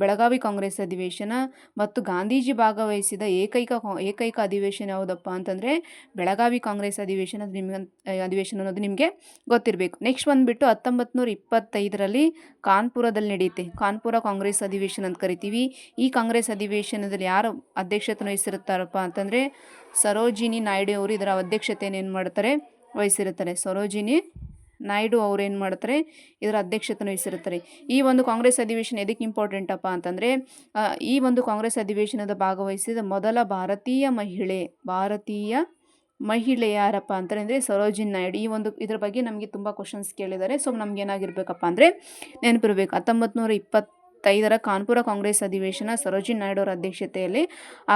ಬೆಳಗಾವಿ ಕಾಂಗ್ರೆಸ್ ಅಧಿವೇಶನ ಮತ್ತು ಗಾಂಧೀಜಿ ಭಾಗವಹಿಸಿದ ಏಕೈಕ ಏಕೈಕ ಅಧಿವೇಶನ ಯಾವುದಪ್ಪ ಅಂತಂದರೆ, ಬೆಳಗಾವಿ ಕಾಂಗ್ರೆಸ್ ಅಧಿವೇಶನ ನಿಮಗೆ ಅಧಿವೇಶನ ಅನ್ನೋದು ನಿಮಗೆ ಗೊತ್ತಿರಬೇಕು. ನೆಕ್ಸ್ಟ್ ಬಂದುಬಿಟ್ಟು ಹತ್ತೊಂಬತ್ತು ನೂರ ಇಪ್ಪತ್ತೈದರಲ್ಲಿ ಕಾನ್ಪುರದಲ್ಲಿ ನಡೆಯುತ್ತೆ. ಕಾನ್ಪುರ ಕಾಂಗ್ರೆಸ್ ಅಧಿವೇಶನ ಅಂತ ಕರಿತೀವಿ. ಈ ಕಾಂಗ್ರೆಸ್ ಅಧಿವೇಶನದಲ್ಲಿ ಯಾರು ಅಧ್ಯಕ್ಷತೆ ವಹಿಸಿರುತ್ತಾರಪ್ಪ ಅಂತಂದರೆ, ಸರೋಜಿನಿ ನಾಯ್ಡು ಅವರು ಇದರ ಅಧ್ಯಕ್ಷತೆಯನ್ನು ಏನು ಮಾಡ್ತಾರೆ, ವಹಿಸಿರುತ್ತಾರೆ. ಸರೋಜಿನಿ ನಾಯ್ಡು ಅವ್ರು ಏನು ಮಾಡ್ತಾರೆ? ಇದರ ಅಧ್ಯಕ್ಷತೆ ವಹಿಸಿರುತ್ತಾರೆ ಈ ಒಂದು ಕಾಂಗ್ರೆಸ್ ಅಧಿವೇಶನ ಎದಕ್ಕೆ ಇಂಪಾರ್ಟೆಂಟಪ್ಪ ಅಂತಂದರೆ ಈ ಒಂದು ಕಾಂಗ್ರೆಸ್ ಅಧಿವೇಶನದ ಭಾಗವಹಿಸಿದ ಮೊದಲ ಭಾರತೀಯ ಮಹಿಳೆ ಭಾರತೀಯ ಮಹಿಳೆ ಯಾರಪ್ಪ ಅಂತಾರೆ ಅಂದರೆ ಸರೋಜಿನ್ ನಾಯ್ಡು. ಈ ಒಂದು ಇದ್ರ ಬಗ್ಗೆ ನಮಗೆ ತುಂಬ ಕ್ವಶನ್ಸ್ ಕೇಳಿದ್ದಾರೆ. ಸೊ ನಮ್ಗೆ ಏನಾಗಿರ್ಬೇಕಪ್ಪ ಅಂದರೆ, ನೆನಪಿರ್ಬೇಕು. ಹತ್ತೊಂಬತ್ತು ನೂರ ಇಪ್ಪತ್ತು ಐದರ ಕಾನ್ಪುರ ಕಾಂಗ್ರೆಸ್ ಅಧಿವೇಶನ ಸರೋಜಿನಿ ನಾಯ್ಡು ಅವರ ಅಧ್ಯಕ್ಷತೆಯಲ್ಲಿ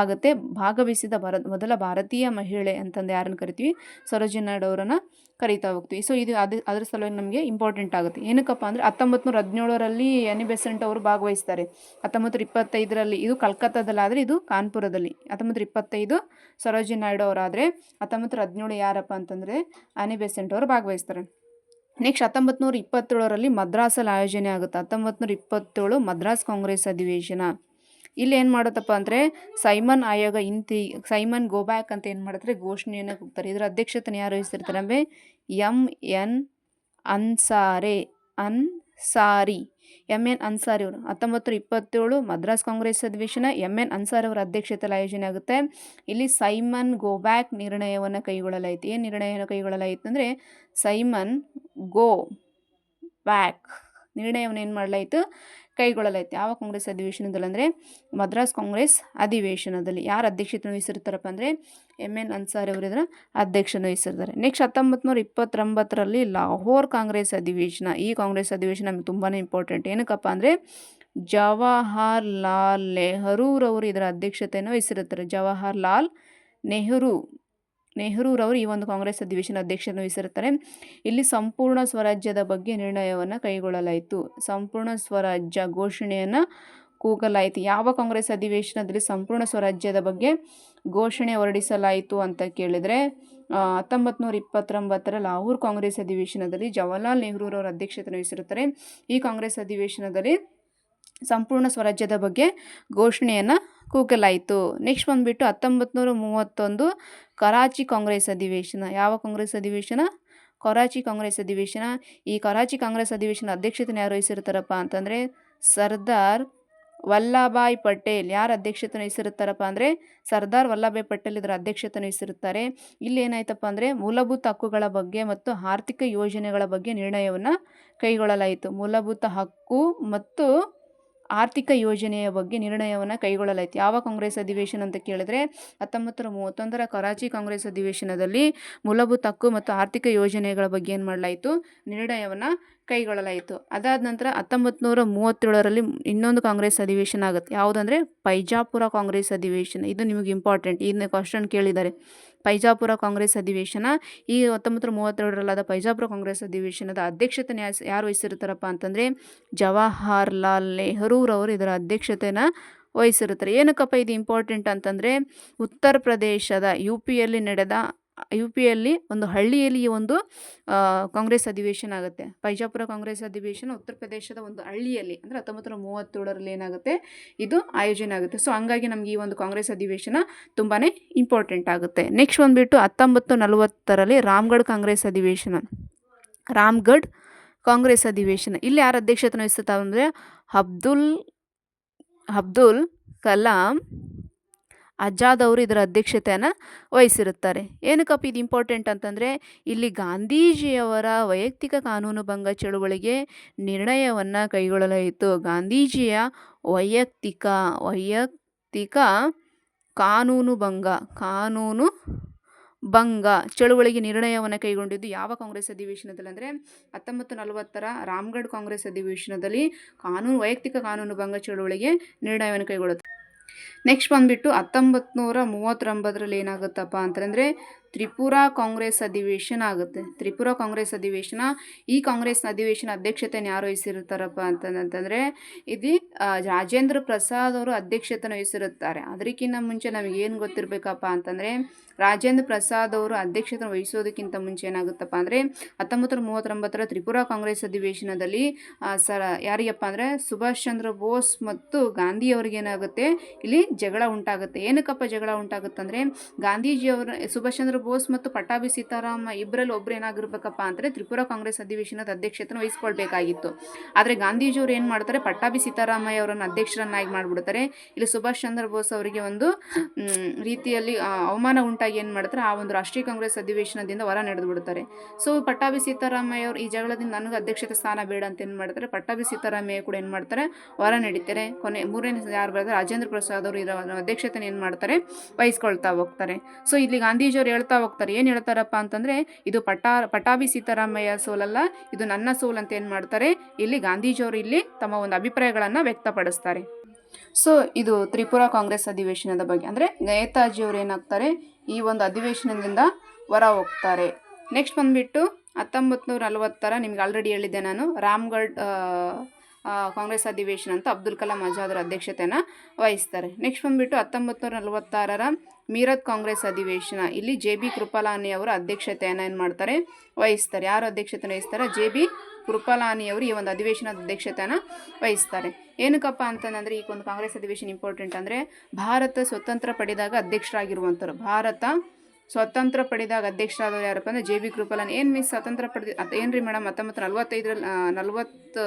ಆಗುತ್ತೆ. ಭಾಗವಹಿಸಿದ ಭಾರತ, ಮೊದಲ ಭಾರತೀಯ ಮಹಿಳೆ ಅಂತಂದು ಯಾರನ್ನು ಕರಿತೀವಿ? ಸರೋಜಿನಿ ನಾಯ್ಡು ಅವರನ್ನು ಕರೀತಾ ಹೋಗ್ತೀವಿ. ಸೊ ಇದು ಅದು, ಅದರ ಸಲುವಾಗಿ ನಮಗೆ ಇಂಪಾರ್ಟೆಂಟ್ ಆಗುತ್ತೆ. ಏನಕ್ಕಪ್ಪ ಅಂದರೆ ಹತ್ತೊಂಬತ್ತು ನೂರ ಹದಿನೇಳರಲ್ಲಿ ಎನಿ ಬೆಸೆಂಟ್ ಅವರು ಭಾಗವಹಿಸ್ತಾರೆ. ಹತ್ತೊಂಬತ್ತು ಇಪ್ಪತ್ತೈದರಲ್ಲಿ ಇದು ಕಲ್ಕತ್ತಾದಲ್ಲಾದರೆ ಇದು ಕಾನ್ಪುರದಲ್ಲಿ. ಹತ್ತೊಂಬತ್ತು ಇಪ್ಪತ್ತೈದು ಸರೋಜಿನಿ ನಾಯ್ಡು ಅವರಾದರೆ ಹತ್ತೊಂಬತ್ತು ಹದಿನೇಳು ಯಾರಪ್ಪ ಅಂತಂದರೆ ಅನಿ ಬೆಸೆಂಟ್ ಅವರು ಭಾಗವಹಿಸ್ತಾರೆ. ನೆಕ್ಸ್ಟ್ ಹತ್ತೊಂಬತ್ತು ನೂರ ಇಪ್ಪತ್ತೇಳರಲ್ಲಿ ಮದ್ರಾಸಲ್ಲಿ ಆಯೋಜನೆ ಆಗುತ್ತೆ. ಹತ್ತೊಂಬತ್ತು ನೂರ ಇಪ್ಪತ್ತೇಳು ಮದ್ರಾಸ್ ಕಾಂಗ್ರೆಸ್ ಅಧಿವೇಶನ. ಇಲ್ಲಿ ಏನು ಮಾಡುತ್ತಪ್ಪ ಅಂದರೆ ಸೈಮನ್ ಆಯೋಗ ಇಂತಿ, ಸೈಮನ್ ಗೋಬ್ಯಾಕ್ ಅಂತ ಏನು ಮಾಡ್ತಾರೆ ಘೋಷಣೆಯನ್ನು ಹೋಗ್ತಾರೆ ಇದರ ಅಧ್ಯಕ್ಷತೆಯನ್ನು ಯಾರು ವಹಿಸ್ತಿರ್ತಾರೆ ಅಂದರೆ M N Ansari Ansari M N Ansari ಅವರು. ಹತ್ತೊಂಬತ್ತು ಇಪ್ಪತ್ತೇಳು ಮದ್ರಾಸ್ ಕಾಂಗ್ರೆಸ್ ಅಧಿವೇಶನ ಎಂ ಎನ್ ಅನ್ಸಾರಿ ಅವರ ಅಧ್ಯಕ್ಷತೆಯಲ್ಲಿ ಆಯೋಜನೆ ಆಗುತ್ತೆ. ಇಲ್ಲಿ ಸೈಮನ್ ಗೋ ಬ್ಯಾಕ್ ನಿರ್ಣಯವನ್ನು ಕೈಗೊಳ್ಳಲಾಯಿತು. ಏನು ನಿರ್ಣಯವನ್ನು ಕೈಗೊಳ್ಳಲಾಯಿತು ಅಂದರೆ ಸೈಮನ್ ಗೋ ಬ್ಯಾಕ್ ನಿರ್ಣಯವನ್ನು ಏನು ಮಾಡಲಾಯಿತು? ಕೈಗೊಳ್ಳಲಾಯಿತು ಯಾವ ಕಾಂಗ್ರೆಸ್ ಅಧಿವೇಶನದಲ್ಲಿ ಅಂದರೆ ಮದ್ರಾಸ್ ಕಾಂಗ್ರೆಸ್ ಅಧಿವೇಶನದಲ್ಲಿ. ಯಾರು ಅಧ್ಯಕ್ಷತೆ ವಹಿಸಿರ್ತಾರಪ್ಪ ಅಂದರೆ ಎಂ ಎನ್ ಅನ್ಸಾರಿ ಇದರ ಅಧ್ಯಕ್ಷನ ವಹಿಸಿರ್ತಾರೆ. ನೆಕ್ಸ್ಟ್ ಹತ್ತೊಂಬತ್ತು ನೂರ ಇಪ್ಪತ್ತೊಂಬತ್ತರಲ್ಲಿ ಲಾಹೋರ್ ಕಾಂಗ್ರೆಸ್ ಅಧಿವೇಶನ. ಈ ಕಾಂಗ್ರೆಸ್ ಅಧಿವೇಶನ ನಮಗೆ ತುಂಬಾ ಇಂಪಾರ್ಟೆಂಟ್ ಏನಕ್ಕಪ್ಪ ಅಂದರೆ ಜವಾಹರ್ ಲಾಲ್ ನೆಹರೂರವರು ಇದರ ಅಧ್ಯಕ್ಷತೆಯನ್ನು ವಹಿಸಿರುತ್ತಾರೆ ಜವಾಹರ್ ಲಾಲ್ ನೆಹರು ನೆಹರೂರವರು ಈ ಒಂದು ಕಾಂಗ್ರೆಸ್ ಅಧಿವೇಶನ ಅಧ್ಯಕ್ಷರನ್ನು ವಹಿಸಿರುತ್ತಾರೆ ಇಲ್ಲಿ ಸಂಪೂರ್ಣ ಸ್ವರಾಜ್ಯದ ಬಗ್ಗೆ ನಿರ್ಣಯವನ್ನು ಕೈಗೊಳ್ಳಲಾಯಿತು. ಸಂಪೂರ್ಣ ಸ್ವರಾಜ್ಯ ಘೋಷಣೆಯನ್ನು ಕೂಗಲಾಯಿತು. ಯಾವ ಕಾಂಗ್ರೆಸ್ ಅಧಿವೇಶನದಲ್ಲಿ ಸಂಪೂರ್ಣ ಸ್ವರಾಜ್ಯದ ಬಗ್ಗೆ ಘೋಷಣೆ ಹೊರಡಿಸಲಾಯಿತು ಅಂತ ಕೇಳಿದರೆ ಹತ್ತೊಂಬತ್ತು ನೂರ ಇಪ್ಪತ್ತೊಂಬತ್ತರ ಲಾಹೋರ್ ಕಾಂಗ್ರೆಸ್ ಅಧಿವೇಶನದಲ್ಲಿ ಜವಾಹರ್ಲಾಲ್ ನೆಹರೂರವರ ಅಧ್ಯಕ್ಷತೆ ವಹಿಸಿರುತ್ತಾರೆ ಈ ಕಾಂಗ್ರೆಸ್ ಅಧಿವೇಶನದಲ್ಲಿ ಸಂಪೂರ್ಣ ಸ್ವರಾಜ್ಯದ ಬಗ್ಗೆ ಘೋಷಣೆಯನ್ನು ಕೂಗಲಾಯಿತು. ನೆಕ್ಸ್ಟ್ ಬಂದುಬಿಟ್ಟು ಹತ್ತೊಂಬತ್ತು ಮೂವತ್ತೊಂದು ಕರಾಚಿ ಕಾಂಗ್ರೆಸ್ ಅಧಿವೇಶನ. ಯಾವ ಕಾಂಗ್ರೆಸ್ ಅಧಿವೇಶನ? ಕರಾಚಿ ಕಾಂಗ್ರೆಸ್ ಅಧಿವೇಶನ. ಈ ಕರಾಚಿ ಕಾಂಗ್ರೆಸ್ ಅಧಿವೇಶನ ಅಧ್ಯಕ್ಷತೆಯನ್ನು ಯಾರು ವಹಿಸಿರ್ತಾರಪ್ಪ ಅಂತಂದರೆ ಸರ್ದಾರ್ ವಲ್ಲಭಾಯ್ ಪಟೇಲ್. ಯಾರು ಅಧ್ಯಕ್ಷತೆ ವಹಿಸಿರುತ್ತಾರಪ್ಪ ಅಂದರೆ ಸರ್ದಾರ್ ವಲ್ಲಭಾಯ್ ಪಟೇಲ್ ಇದರ ಅಧ್ಯಕ್ಷತೆ ವಹಿಸಿರುತ್ತಾರೆ ಇಲ್ಲಿ ಏನಾಯ್ತಪ್ಪ ಅಂದರೆ ಮೂಲಭೂತ ಹಕ್ಕುಗಳ ಬಗ್ಗೆ ಮತ್ತು ಆರ್ಥಿಕ ಯೋಜನೆಗಳ ಬಗ್ಗೆ ನಿರ್ಣಯವನ್ನು ಕೈಗೊಳ್ಳಲಾಯಿತು. ಮೂಲಭೂತ ಹಕ್ಕು ಮತ್ತು ಆರ್ಥಿಕ ಯೋಜನೆಯ ಬಗ್ಗೆ ನಿರ್ಣಯವನ್ನು ಕೈಗೊಳ್ಳಲಾಯಿತು. ಯಾವ ಕಾಂಗ್ರೆಸ್ ಅಧಿವೇಶನ ಅಂತ ಕೇಳಿದ್ರೆ ಹತ್ತೊಂಬತ್ತು ಮೂವತ್ತೊಂದರ ಕರಾಚಿ ಕಾಂಗ್ರೆಸ್ ಅಧಿವೇಶನದಲ್ಲಿ ಮೂಲಭೂತ ಹಕ್ಕು ಮತ್ತು ಆರ್ಥಿಕ ಯೋಜನೆಗಳ ಬಗ್ಗೆ ಏನು ಮಾಡಲಾಯಿತು? ನಿರ್ಣಯವನ್ನು ಕೈಗೊಳ್ಳಲಾಯಿತು. ಅದಾದ ನಂತರ ಹತ್ತೊಂಬತ್ತು ನೂರ ಮೂವತ್ತೇಳರಲ್ಲಿ ಇನ್ನೊಂದು ಕಾಂಗ್ರೆಸ್ ಅಧಿವೇಶನ ಆಗುತ್ತೆ. ಯಾವುದಂದರೆ? ಪೈಜಾಪುರ ಕಾಂಗ್ರೆಸ್ ಅಧಿವೇಶನ. ಇದು ನಿಮಗೆ ಇಂಪಾರ್ಟೆಂಟ್ ಇದನ್ನ ಕ್ವಶನ್ ಕೇಳಿದ್ದಾರೆ ಪೈಜಾಪುರ ಕಾಂಗ್ರೆಸ್ ಅಧಿವೇಶನ. ಈ ಹತ್ತೊಂಬತ್ತು ನೂರ ಮೂವತ್ತೇಳರಲ್ಲಾದ ಪೈಜಾಪುರ ಕಾಂಗ್ರೆಸ್ ಅಧಿವೇಶನದ ಅಧ್ಯಕ್ಷತೆ ಯಾರು ವಹಿಸಿರ್ತಾರಪ್ಪ ಅಂತಂದರೆ, ಜವಾಹರ್ಲಾಲ್ ನೆಹರೂರವರು ಇದರ ಅಧ್ಯಕ್ಷತೆನ ವಹಿಸಿರುತ್ತಾರೆ. ಏನಕ್ಕಪ್ಪ ಇದು ಇಂಪಾರ್ಟೆಂಟ್ ಅಂತಂದರೆ, ಉತ್ತರ ಪ್ರದೇಶದ ಯು ಪಿಯಲ್ಲಿ ನಡೆದ ಯು ಪಿಯಲ್ಲಿ ಒಂದು ಹಳ್ಳಿಯಲ್ಲಿ ಈ ಒಂದು ಕಾಂಗ್ರೆಸ್ ಅಧಿವೇಶನ ಆಗುತ್ತೆ. ಪೈಜಾಪುರ ಕಾಂಗ್ರೆಸ್ ಅಧಿವೇಶನ ಉತ್ತರ ಪ್ರದೇಶದ ಒಂದು ಹಳ್ಳಿಯಲ್ಲಿ, ಅಂದರೆ ಹತ್ತೊಂಬತ್ತು ನೂರ ಮೂವತ್ತೇಳರಲ್ಲಿ ಏನಾಗುತ್ತೆ? ಇದು ಆಯೋಜನೆ ಆಗುತ್ತೆ. ಸೊ ಹಂಗಾಗಿ ನಮಗೆ ಈ ಒಂದು ಕಾಂಗ್ರೆಸ್ ಅಧಿವೇಶನ ತುಂಬಾ ಇಂಪಾರ್ಟೆಂಟ್ ಆಗುತ್ತೆ. ನೆಕ್ಸ್ಟ್ ಬಂದುಬಿಟ್ಟು ಹತ್ತೊಂಬತ್ತು ನಲವತ್ತರಲ್ಲಿ ರಾಮ್ಗಢ್ ಕಾಂಗ್ರೆಸ್ ಅಧಿವೇಶನ. ರಾಮ್ಗಢ್ ಕಾಂಗ್ರೆಸ್ ಅಧಿವೇಶನ. ಇಲ್ಲಿ ಯಾರು ಅಧ್ಯಕ್ಷತೆ ವಹಿಸುತ್ತಾರೆ ಅಂದರೆ ಅಬ್ದುಲ್ ಅಬ್ದುಲ್ ಕಲಾಂ ಆಜಾದ್ ಅವರು ಇದರ ಅಧ್ಯಕ್ಷತೆಯನ್ನು ವಹಿಸಿರುತ್ತಾರೆ. ಏನಕ್ಕಪ್ಪ ಇದು ಇಂಪಾರ್ಟೆಂಟ್ ಅಂತಂದರೆ ಇಲ್ಲಿ ಗಾಂಧೀಜಿಯವರ ವೈಯಕ್ತಿಕ ಕಾನೂನುಭಂಗ ಚಳುವಳಿಗೆ ನಿರ್ಣಯವನ್ನು ಕೈಗೊಳ್ಳಲಾಯಿತು. ಗಾಂಧೀಜಿಯ ವೈಯಕ್ತಿಕ ವೈಯಕ್ತಿಕ ಕಾನೂನುಭಂಗ ಕಾನೂನು ಭಂಗ ಚಳುವಳಿಗೆ ನಿರ್ಣಯವನ್ನು ಕೈಗೊಂಡಿದ್ದು ಯಾವ ಕಾಂಗ್ರೆಸ್ ಅಧಿವೇಶನದಲ್ಲಿ ಅಂದರೆ ಹತ್ತೊಂಬತ್ತು ನಲವತ್ತರ ರಾಮ್ಗಢ್ ಕಾಂಗ್ರೆಸ್ ಅಧಿವೇಶನದಲ್ಲಿ ಕಾನೂನು, ವೈಯಕ್ತಿಕ ಕಾನೂನು ಭಂಗ ಚಳುವಳಿಗೆ ನಿರ್ಣಯವನ್ನು ಕೈಗೊಳ್ಳುತ್ತೆ ನೆಕ್ಸ್ಟ್ ಬಂದುಬಿಟ್ಟು ಹತ್ತೊಂಬತ್ತು ನೂರ ಮೂವತ್ತೊಂಬತ್ತರಲ್ಲಿ ಏನಾಗುತ್ತಪ್ಪ ಅಂತಂದರೆ ತ್ರಿಪುರಾ ಕಾಂಗ್ರೆಸ್ ಅಧಿವೇಶನ ಆಗುತ್ತೆ. ತ್ರಿಪುರ ಕಾಂಗ್ರೆಸ್ ಅಧಿವೇಶನ, ಈ ಕಾಂಗ್ರೆಸ್ ಅಧಿವೇಶನ ಅಧ್ಯಕ್ಷತೆಯನ್ನು ಯಾರು ವಹಿಸಿರುತ್ತಾರಪ್ಪ ಅಂತಂದ್ರೆ ಇದು ರಾಜೇಂದ್ರ ಪ್ರಸಾದ್ ಅವರು ಅಧ್ಯಕ್ಷತೆಯನ್ನು ವಹಿಸಿರುತ್ತಾರೆ. ಅದಕ್ಕಿಂತ ಮುಂಚೆ ನಮಗೆ ಏನು ಗೊತ್ತಿರಬೇಕಪ್ಪ ಅಂತಂದರೆ, ರಾಜೇಂದ್ರ ಪ್ರಸಾದ್ ಅವರು ಅಧ್ಯಕ್ಷತೆ ವಹಿಸೋದಕ್ಕಿಂತ ಮುಂಚೆ ಏನಾಗುತ್ತಪ್ಪ ಅಂದರೆ ಹತ್ತೊಂಬತ್ತು ಮೂವತ್ತೊಂಬತ್ತರ ತ್ರಿಪುರ ಕಾಂಗ್ರೆಸ್ ಅಧಿವೇಶನದಲ್ಲಿ ಸರ, ಯಾರಿಗಪ್ಪ ಅಂದರೆ, ಸುಭಾಷ್ ಚಂದ್ರ ಬೋಸ್ ಮತ್ತು ಗಾಂಧಿ ಏನಾಗುತ್ತೆ, ಇಲ್ಲಿ ಜಗಳ ಉಂಟಾಗುತ್ತೆ. ಏನಕ್ಕಪ್ಪ ಜಗಳ ಉಂಟಾಗುತ್ತೆ ಅಂದರೆ ಗಾಂಧೀಜಿಯವರ ಸುಭಾಷ್ ಚಂದ್ರ ಬೋಸ್ ಮತ್ತು ಪಟ್ಟಾಭಿ ಸೀತಾರಾಮ ಇಬ್ಬರಲ್ಲಿ ಒಬ್ರು ಏನಾಗಿರ್ಬೇಕಪ್ಪ ಅಂದರೆ ತ್ರಿಪುರ ಕಾಂಗ್ರೆಸ್ ಅಧಿವೇಶನದ ಅಧ್ಯಕ್ಷತೆಯನ್ನು ವಹಿಸ್ಕೊಳ್ಬೇಕಾಗಿತ್ತು. ಆದರೆ ಗಾಂಧೀಜಿಯವರು ಏನು ಮಾಡ್ತಾರೆ? ಪಟ್ಟಾಭಿ ಸೀತಾರಾಮಯ್ಯ ಅವರನ್ನು ಅಧ್ಯಕ್ಷರನ್ನಾಗಿ ಮಾಡಿಬಿಡ್ತಾರೆ. ಇಲ್ಲಿ ಸುಭಾಷ್ ಚಂದ್ರ ಬೋಸ್ ಅವರಿಗೆ ಒಂದು ರೀತಿಯಲ್ಲಿ ಅವಮಾನ ಉಂಟಾಗಿ ಏನು ಮಾಡ್ತಾರೆ? ಆ ಒಂದು ರಾಷ್ಟ್ರೀಯ ಕಾಂಗ್ರೆಸ್ ಅಧಿವೇಶನದಿಂದ ಹೊರ ನಡೆದು ಬಿಡ್ತಾರೆ ಸೊ, ಪಟ್ಟಾಭಿ ಸೀತಾರಾಮಯ್ಯ ಅವರು ಈ ಜಗಳದಿಂದ ನನಗೆ ಅಧ್ಯಕ್ಷತೆ ಸ್ಥಾನ ಬೇಡ ಅಂತ ಏನು ಮಾಡ್ತಾರೆ? ಪಟ್ಟಾಭಿ ಸೀತಾರಾಮಯ್ಯ ಕೂಡ ಏನು ಮಾಡ್ತಾರೆ? ಹೊರ ನಡೀತಾರೆ. ಕೊನೆ, ಮೂರನೇ ಯಾರು ಬರ್ತಾರೆ? ರಾಜೇಂದ್ರ ಪ್ರಸಾದ್ ಅವರು ಇದರ ಅಧ್ಯಕ್ಷತೆನ ಏನು ಮಾಡ್ತಾರೆ? ವಹಿಸ್ಕೊಳ್ತಾ ಹೋಗ್ತಾರೆ. ಸೊ, ಇಲ್ಲಿ ಗಾಂಧೀಜಿಯವರು ಹೇಳ್ತಾ ಹೋಗ್ತಾರೆ. ಏನು ಹೇಳ್ತಾರಪ್ಪ ಅಂತಂದರೆ, ಇದು ಪಟಾ, ಪಟಾಭಿ ಸೀತಾರಾಮಯ್ಯ ಸೋಲಲ್ಲ, ಇದು ನನ್ನ ಸೋಲ್ ಅಂತ ಏನು ಮಾಡ್ತಾರೆ? ಇಲ್ಲಿ ಗಾಂಧೀಜಿಯವರು ಇಲ್ಲಿ ತಮ್ಮ ಒಂದು ಅಭಿಪ್ರಾಯಗಳನ್ನು ವ್ಯಕ್ತಪಡಿಸ್ತಾರೆ. ಸೊ ಇದು ತ್ರಿಪುರಾ ಕಾಂಗ್ರೆಸ್ ಅಧಿವೇಶನದ ಬಗ್ಗೆ. ಅಂದರೆ, ನೇತಾಜಿಯವರು ಏನಾಗ್ತಾರೆ? ಈ ಒಂದು ಅಧಿವೇಶನದಿಂದ ಹೊರ ಹೋಗ್ತಾರೆ. ನೆಕ್ಸ್ಟ್ ಬಂದುಬಿಟ್ಟು ಹತ್ತೊಂಬತ್ತು ನೂರ ನಲವತ್ತರ ನಿಮ್ಗೆ ಆಲ್ರೆಡಿ ಹೇಳಿದ್ದೆ ನಾನು. ರಾಮ್ಗಢ್ ಕಾಂಗ್ರೆಸ್ ಅಧಿವೇಶನ ಅಂತ ಅಬ್ದುಲ್ ಕಲಾಂ ಆಜಾದರ ಅಧ್ಯಕ್ಷತೆಯನ್ನು ವಹಿಸ್ತಾರೆ. ನೆಕ್ಸ್ಟ್ ಬಂದುಬಿಟ್ಟು ಹತ್ತೊಂಬತ್ತು ನೂರ ನಲವತ್ತಾರರ ಮೀರತ್ ಕಾಂಗ್ರೆಸ್ ಅಧಿವೇಶನ, ಇಲ್ಲಿ ಜೆ ಬಿ ಕೃಪಲಾನಿ ಅವರ ಅಧ್ಯಕ್ಷತೆಯನ್ನು ಏನು ಮಾಡ್ತಾರೆ? ವಹಿಸ್ತಾರೆ. ಯಾರು ಅಧ್ಯಕ್ಷತೆ ವಹಿಸ್ತಾರೆ? ಜೆ ಬಿ ಕೃಪಲಾನಿ ಅವರು ಈ ಒಂದು ಅಧಿವೇಶನದ ಅಧ್ಯಕ್ಷತೆಯನ್ನು ವಹಿಸ್ತಾರೆ. ಏನಕ್ಕಪ್ಪ ಅಂತಂದರೆ, ಈಗ ಒಂದು ಕಾಂಗ್ರೆಸ್ ಅಧಿವೇಶನ ಇಂಪಾರ್ಟೆಂಟ್ ಅಂದರೆ, ಭಾರತ ಸ್ವತಂತ್ರ ಪಡೆದಾಗ ಅಧ್ಯಕ್ಷರಾಗಿರುವಂಥವ್ರು ಭಾರತ ಸ್ವತಂತ್ರ ಪಡೆದಾಗ ಅಧ್ಯಕ್ಷರಾದವರು ಯಾರಪ್ಪ ಅಂದರೆ ಜೆ ಬಿ ಕೃಪಲನ್. ಏನು ಮಿಸ್ ಸ್ವತಂತ್ರ ಪಡೆದ ಅದು ಏನು ರೀ ಮೇಡಮ್ ಹತ್ತೊಂಬತ್ತು ನಲ್ವತ್ತೈದರಲ್ಲಿ ನಲ್ವತ್ತು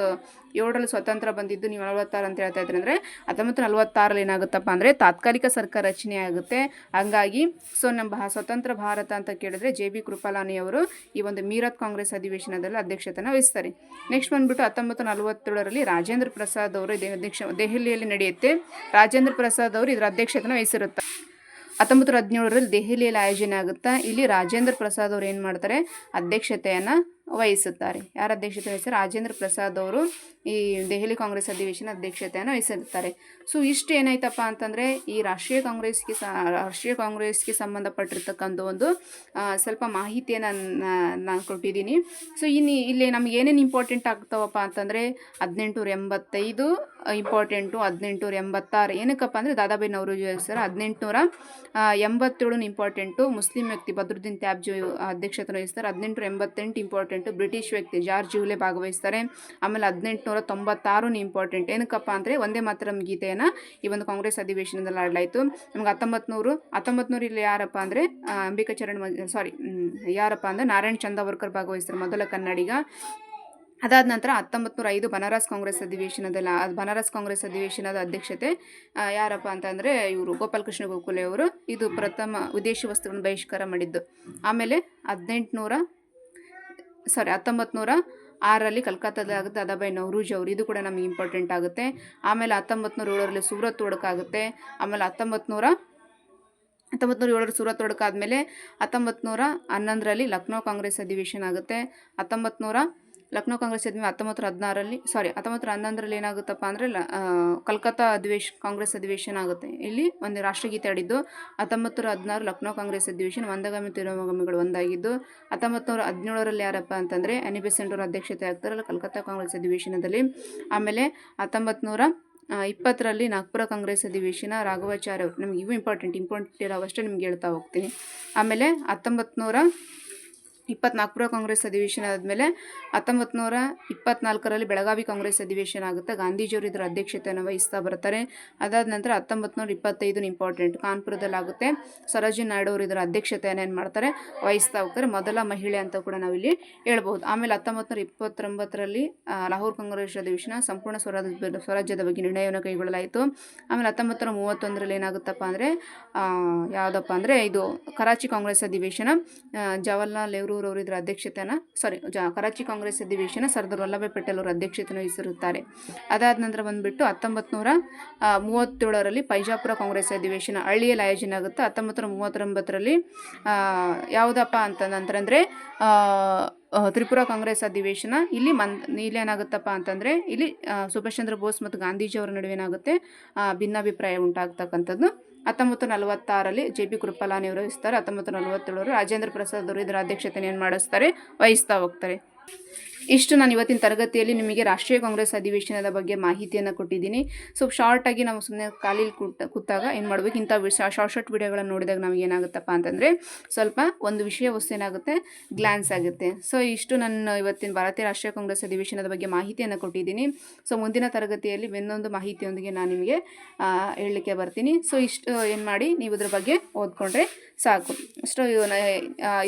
ಏಳರಲ್ಲಿ ಸ್ವತಂತ್ರ ಬಂದಿದ್ದು ನೀವು ನಲವತ್ತಾರು ಅಂತ ಹೇಳ್ತಾ ಇದ್ರಿ ಅಂದರೆ ಹತ್ತೊಂಬತ್ತು ನಲ್ವತ್ತಾರಲ್ಲಿ ಏನಾಗುತ್ತಪ್ಪ ಅಂದರೆ ತಾತ್ಕಾಲಿಕ ಸರ್ಕಾರ ರಚನೆ ಆಗುತ್ತೆ. ಹಂಗಾಗಿ ಸೊ ನಮ್ಮ ಭಾ ಸ್ವತಂತ್ರ ಭಾರತ ಅಂತ ಕೇಳಿದ್ರೆ ಜೆ ಬಿ ಕೃಪಲಾನಿ ಅವರು ಈ ಒಂದು ಮೀರತ್ ಕಾಂಗ್ರೆಸ್ ಅಧಿವೇಶನದಲ್ಲಿ ಅಧ್ಯಕ್ಷತೆಯನ್ನು ವಹಿಸ್ತಾರೆ. ನೆಕ್ಸ್ಟ್ ಬಂದ್ಬಿಟ್ಟು ಹತ್ತೊಂಬತ್ತು ನಲವತ್ತೇಳರಲ್ಲಿ ರಾಜೇಂದ್ರ ಪ್ರಸಾದ್ ಅವರು ಇದೇ ಅಧ್ಯಕ್ಷ ದೆಹಲಿಯಲ್ಲಿ ನಡೆಯುತ್ತೆ. ರಾಜೇಂದ್ರ ಪ್ರಸಾದ್ ಅವರು ಇದರ ಅಧ್ಯಕ್ಷತೆಯನ್ನು ವಹಿಸಿರುತ್ತಾರೆ. ಹತ್ತೊಂಬತ್ತು ಹದಿನೇಳರಲ್ಲಿ ದೆಹಲಿಯಲ್ಲಿ ಆಯೋಜನೆ ಆಗುತ್ತಾ ಇಲ್ಲಿ ರಾಜೇಂದ್ರ ಪ್ರಸಾದ್ ಅವರು ಏನು ಮಾಡ್ತಾರೆ ಅಧ್ಯಕ್ಷತೆಯನ್ನು ವಹಿಸುತ್ತಾರೆ. ಯಾರ ಅಧ್ಯಕ್ಷತೆ ವಹಿಸಿ ರಾಜೇಂದ್ರ ಪ್ರಸಾದ್ ಅವರು ಈ ದೆಹಲಿ ಕಾಂಗ್ರೆಸ್ ಅಧಿವೇಶನ ಅಧ್ಯಕ್ಷತೆಯನ್ನು ವಹಿಸಿರುತ್ತಾರೆ ಸೊ, ಇಷ್ಟು ಏನಾಯ್ತಪ್ಪ ಅಂತಂದರೆ, ಈ ರಾಷ್ಟ್ರೀಯ ಕಾಂಗ್ರೆಸ್ಗೆ ಸ ರಾಷ್ಟ್ರೀಯ ಕಾಂಗ್ರೆಸ್ಗೆ ಸಂಬಂಧಪಟ್ಟಿರ್ತಕ್ಕಂಥ ಒಂದು ಸ್ವಲ್ಪ ಮಾಹಿತಿಯನ್ನು ನಾನು ಕೊಟ್ಟಿದ್ದೀನಿ. ಸೊ, ಇನ್ನು ಇಲ್ಲಿ ನಮ್ಗೆ ಏನೇನು ಇಂಪಾರ್ಟೆಂಟ್ ಆಗ್ತಾವಪ್ಪ ಅಂತಂದರೆ, ಹದಿನೆಂಟುನೂರ ಎಂಬತ್ತೈದು ಇಂಪಾರ್ಟೆಂಟು ಹದಿನೆಂಟುನೂರ ಎಂಬತ್ತಾರು. ಏನಕ್ಕಪ್ಪ ಅಂದರೆ ದಾದಾಬಾಯಿ ನವರೋಜಿ ಸರ್, ಹದಿನೆಂಟುನೂರ ಎಂಬತ್ತೇಳು ಇಂಪಾರ್ಟೆಂಟು ಮುಸ್ಲಿಂ ವ್ಯಕ್ತಿ ಬದ್ರುದ್ದೀನ್ ತ್ಯಾಬ್ಜಿ ಅಧ್ಯಕ್ಷತೆ ವಹಿಸ್ತಾರೆ. ಹದಿನೆಂಟು ಎಂಬತ್ತೆಂಟು ಇಂಪಾರ್ಟೆಂಟು ಬ್ರಿಟಿಷ್ ವ್ಯಕ್ತಿ ಜಾರ್ಜ್ ಜೂಲೆ ಭಾಗವಹಿಸ್ತಾರೆ. ಆಮೇಲೆ ಹದಿನೆಂಟುನೂರ ತೊಂಬತ್ತಾರು ಇಂಪಾರ್ಟೆಂಟ್ ಏನಕ್ಕಪ್ಪ ಅಂದರೆ ಒಂದೇ ಮಾತ್ರ ಗೀತೆಯನ್ನು ಈ ಒಂದು ಕಾಂಗ್ರೆಸ್ ಅಧಿವೇಶನದಲ್ಲಿ ಆಡಲಾಯಿತು ನಮ್ಗೆ ಹತ್ತೊಂಬತ್ತು ನೂರು ಇಲ್ಲಿ ಯಾರಪ್ಪ ಅಂದರೆ ಅಂಬಿಕಾಚರಣ್ ಸಾರಿ ಯಾರಪ್ಪ ಅಂದರೆ ನಾರಾಯಣ್ ಚಂದಾವರ್ಕರ್ ಭಾಗವಹಿಸ್ತಾರೆ ಮೊದಲ ಕನ್ನಡಿಗ. ಅದಾದ ನಂತರ ಹತ್ತೊಂಬತ್ತು ನೂರ ಐದು ಬನಾರಸ್ ಕಾಂಗ್ರೆಸ್ ಅಧಿವೇಶನದಲ್ಲಿ ಬನಾರಸ್ ಕಾಂಗ್ರೆಸ್ ಅಧಿವೇಶನದ ಅಧ್ಯಕ್ಷತೆ ಯಾರಪ್ಪ ಅಂತಂದರೆ ಇವರು ಗೋಪಾಲಕೃಷ್ಣ ಗೋಖಲೆ ಅವರು. ಇದು ಪ್ರಥಮ ವಿದೇಶಿ ವಸ್ತುಗಳನ್ನು ಬಹಿಷ್ಕಾರ ಮಾಡಿದ್ದು. ಆಮೇಲೆ ಹದಿನೆಂಟುನೂರ ಸಾರಿ ಹತ್ತೊಂಬತ್ತು ನೂರ ಆರರಲ್ಲಿ ಕಲ್ಕತ್ತಾದಾಗ ದಾದಾಬಾಯಿ ನವರೂಜ್ ಅವರು. ಇದು ಕೂಡ ನಮಗೆ ಇಂಪಾರ್ಟೆಂಟ್ ಆಗುತ್ತೆ. ಆಮೇಲೆ ಹತ್ತೊಂಬತ್ತು ನೂರ ಏಳರಲ್ಲಿ ಸೂರತ್ ಒಡಕಾಗುತ್ತೆ ಆಮೇಲೆ ಹತ್ತೊಂಬತ್ತು ನೂರ ಹತ್ತೊಂಬತ್ತು ಏಳರ ಸೂರತ್ ಒಡಕಾದ್ಮೇಲೆ ಹತ್ತೊಂಬತ್ತು ನೂರ ಹನ್ನೊಂದರಲ್ಲಿ ಲಕ್ನೋ ಕಾಂಗ್ರೆಸ್ ಅಧಿವೇಶನ ಆಗುತ್ತೆ. ಹತ್ತೊಂಬತ್ತು ನೂರ ಲಕ್ನೋ ಕಾಂಗ್ರೆಸ್ ಅಧಿವೇಶನ ಹತ್ತೊಂಬತ್ತು ಹದಿನಾರಲ್ಲಿ ಸಾರಿ ಹತ್ತೊಂಬತ್ತು ಹನ್ನೊಂದರಲ್ಲಿ ಏನಾಗುತ್ತಪ್ಪ ಅಂದರೆ ಕಲ್ಕತ್ತಾ ಅಧಿವೇಶ, ಕಾಂಗ್ರೆಸ್ ಅಧಿವೇಶನ ಆಗುತ್ತೆ. ಇಲ್ಲಿ ಒಂದು ರಾಷ್ಟ್ರಗೀತೆ ಆಡಿದ್ದು ಹತ್ತೊಂಬತ್ತು ಹದಿನಾರು ಲಕ್ನೋ ಕಾಂಗ್ರೆಸ್ ಅಧಿವೇಶನ ಒಂದಗಾಮಿ ತಿರುಮಗಾಮಿಗಳು ಒಂದಾಗಿದ್ದು ಹತ್ತೊಂಬತ್ತು ನೂರ ಹದಿನೇಳರಲ್ಲಿ ಯಾರಪ್ಪ ಅಂತಂದರೆ ಅನಿಬೆಸೆಂಟ್ ಅವರು ಅಧ್ಯಕ್ಷತೆ ಆಗ್ತಾರಲ್ಲ ಕಲ್ಕತ್ತಾ ಕಾಂಗ್ರೆಸ್ ಅಧಿವೇಶನದಲ್ಲಿ. ಆಮೇಲೆ ಹತ್ತೊಂಬತ್ತು ನೂರ ಇಪ್ಪತ್ತರಲ್ಲಿ ನಾಗ್ಪುರ ಕಾಂಗ್ರೆಸ್ ಅಧಿವೇಶನ, ರಾಘವಾಚಾರ್ಯ ಅವರು ನಮಗೆ ಇವು ಇಂಪಾರ್ಟೆಂಟ್ ಇಂಪಾರ್ಟೆಂಟ್ ಇರೋವಷ್ಟೇ ನಿಮ್ಗೆ ಹೇಳ್ತಾ ಹೋಗ್ತೀನಿ. ಆಮೇಲೆ ಹತ್ತೊಂಬತ್ತು ನೂರ ಇಪ್ಪತ್ನಾಲ್ಕುರ ಕಾಂಗ್ರೆಸ್ ಅಧಿವೇಶನ ಆದಮೇಲೆ ಹತ್ತೊಂಬತ್ತು ನೂರ ಇಪ್ಪತ್ನಾಲ್ಕರಲ್ಲಿ ಬೆಳಗಾವಿ ಕಾಂಗ್ರೆಸ್ ಅಧಿವೇಶನ ಆಗುತ್ತೆ. ಗಾಂಧೀಜಿಯವರು ಇದರ ಅಧ್ಯಕ್ಷತೆಯನ್ನು ವಹಿಸ್ತಾ ಬರ್ತಾರೆ. ಅದಾದ ನಂತರ ಹತ್ತೊಂಬತ್ತು ನೂರ ಇಪ್ಪತ್ತೈದು ಇಂಪಾರ್ಟೆಂಟ್ ಕಾನ್ಪುರದಲ್ಲಾಗುತ್ತೆ ಆಗುತ್ತೆ. ಸರೋಜಿನಿ ನಾಯ್ಡು ಅವರು ಇದರ ಅಧ್ಯಕ್ಷತೆಯನ್ನು ಏನು ಮಾಡ್ತಾರೆ? ವಹಿಸ್ತಾ ಹೋಗ್ತಾರೆ. ಮೊದಲ ಮಹಿಳೆ ಅಂತ ಕೂಡ ನಾವಿಲ್ಲಿ ಹೇಳ್ಬೋದು ಆಮೇಲೆ ಹತ್ತೊಂಬತ್ತು ನೂರ ಇಪ್ಪತ್ತೊಂಬತ್ತರಲ್ಲಿ ಲಾಹೋರ್ ಕಾಂಗ್ರೆಸ್ ಅಧಿವೇಶನ ಸಂಪೂರ್ಣ ಸ್ವರಾಜ್ಯ, ಸ್ವರಾಜ್ಯದ ಬಗ್ಗೆ ನಿರ್ಣಯವನ್ನು ಕೈಗೊಳ್ಳಲಾಯಿತು. ಆಮೇಲೆ ಹತ್ತೊಂಬತ್ತು ನೂರ ಮೂವತ್ತೊಂದರಲ್ಲಿ ಏನಾಗುತ್ತಪ್ಪ ಅಂದರೆ ಯಾವುದಪ್ಪ ಅಂದರೆ ಇದು ಕರಾಚಿ ಕಾಂಗ್ರೆಸ್ ಅಧಿವೇಶನ. ಜವಾಹರ್ಲಾಲ್ ನೆಹರು ಅವರು ಇದರ ಅಧ್ಯಕ್ಷತೆಯನ್ನು ಸಾರಿ ಕರಾಚಿ ಕಾಂಗ್ರೆಸ್ ಅಧಿವೇಶನ ಸರ್ದಾರ್ ವಲ್ಲಭಾಯ್ ಪಟೇಲ್ ಅವರು ಅಧ್ಯಕ್ಷತೆಯನ್ನು ವಹಿಸಿರುತ್ತಾರೆ. ಅದಾದ ನಂತರ ಬಂದುಬಿಟ್ಟು ಹತ್ತೊಂಬತ್ತು ನೂರ ಮೂವತ್ತೇಳರಲ್ಲಿ ಪೈಜಾಪುರ ಕಾಂಗ್ರೆಸ್ ಅಧಿವೇಶನ ಹಳ್ಳಿಯಲ್ಲಿ ಆಯೋಜನೆ ಆಗುತ್ತೆ. ಹತ್ತೊಂಬತ್ತು ನೂರ ಮೂವತ್ತೊಂಬತ್ತರಲ್ಲಿ ಯಾವುದಪ್ಪ ಅಂತ ನಂತರ ತ್ರಿಪುರ ಕಾಂಗ್ರೆಸ್ ಅಧಿವೇಶನ ಇಲ್ಲಿ ಮನ್, ಇಲ್ಲಿ ಏನಾಗುತ್ತಪ್ಪ ಅಂತಂದರೆ, ಇಲ್ಲಿ ಸುಭಾಷ್ ಚಂದ್ರ ಬೋಸ್ ಮತ್ತು ಗಾಂಧೀಜಿಯವರ ನಡುವೆ ಏನಾಗುತ್ತೆ ಭಿನ್ನಾಭಿಪ್ರಾಯ ಉಂಟಾಗ್ತಕ್ಕಂಥದ್ದು. ಹತ್ತೊಂಬತ್ತು ನಲವತ್ತಾರಲ್ಲಿ ಜೆ ಪಿ ಕೃಪಲಾನಿ ಅವರು ವಹಿಸ್ತಾರೆ ಹತ್ತೊಂಬತ್ತು ನಲವತ್ತೇಳರು ರಾಜೇಂದ್ರ ಪ್ರಸಾದ್ ಅವರು ಇದರ ಅಧ್ಯಕ್ಷತೆಯನ್ನು ಮಾಡಿಸ್ತಾರೆ? ವಹಿಸ್ತಾ ಹೋಗ್ತಾರೆ. ಇಷ್ಟು ನಾನು ಇವತ್ತಿನ ತರಗತಿಯಲ್ಲಿ ನಿಮಗೆ ರಾಷ್ಟ್ರೀಯ ಕಾಂಗ್ರೆಸ್ ಅಧಿವೇಶನದ ಬಗ್ಗೆ ಮಾಹಿತಿಯನ್ನು ಕೊಟ್ಟಿದ್ದೀನಿ. ಸೊ ಶಾರ್ಟಾಗಿ ನಾವು ಸುಮ್ಮನೆ ಖಾಲಿ ಕೂತ, ಕೂತಾಗ ಏನು ಮಾಡಬೇಕು? ಇಂಥ ಶಾರ್ಟ್ ಶಾರ್ಟ್ ವಿಡಿಯೋಗಳನ್ನು ನೋಡಿದಾಗ ನಮಗೆ ಏನಾಗುತ್ತಪ್ಪ ಅಂತಂದರೆ, ಸ್ವಲ್ಪ ಒಂದು ವಿಷಯ ವಸ್ತು ಏನಾಗುತ್ತೆ? ಗ್ಲ್ಯಾನ್ಸ್ ಆಗುತ್ತೆ. ಸೊ ಇಷ್ಟು ನನ್ನ ಇವತ್ತಿನ ಭಾರತೀಯ ರಾಷ್ಟ್ರೀಯ ಕಾಂಗ್ರೆಸ್ ಅಧಿವೇಶನದ ಬಗ್ಗೆ ಮಾಹಿತಿಯನ್ನು ಕೊಟ್ಟಿದ್ದೀನಿ. ಸೊ ಮುಂದಿನ ತರಗತಿಯಲ್ಲಿ ಇನ್ನೊಂದು ಮಾಹಿತಿಯೊಂದಿಗೆ ನಾನು ನಿಮಗೆ ಹೇಳಲಿಕ್ಕೆ ಬರ್ತೀನಿ. ಸೊ ಇಷ್ಟು, ಏನು ಮಾಡಿ, ನೀವು ಇದ್ರ ಬಗ್ಗೆ ಓದ್ಕೊಂಡ್ರೆ ಸಾಕು. ಅಷ್ಟು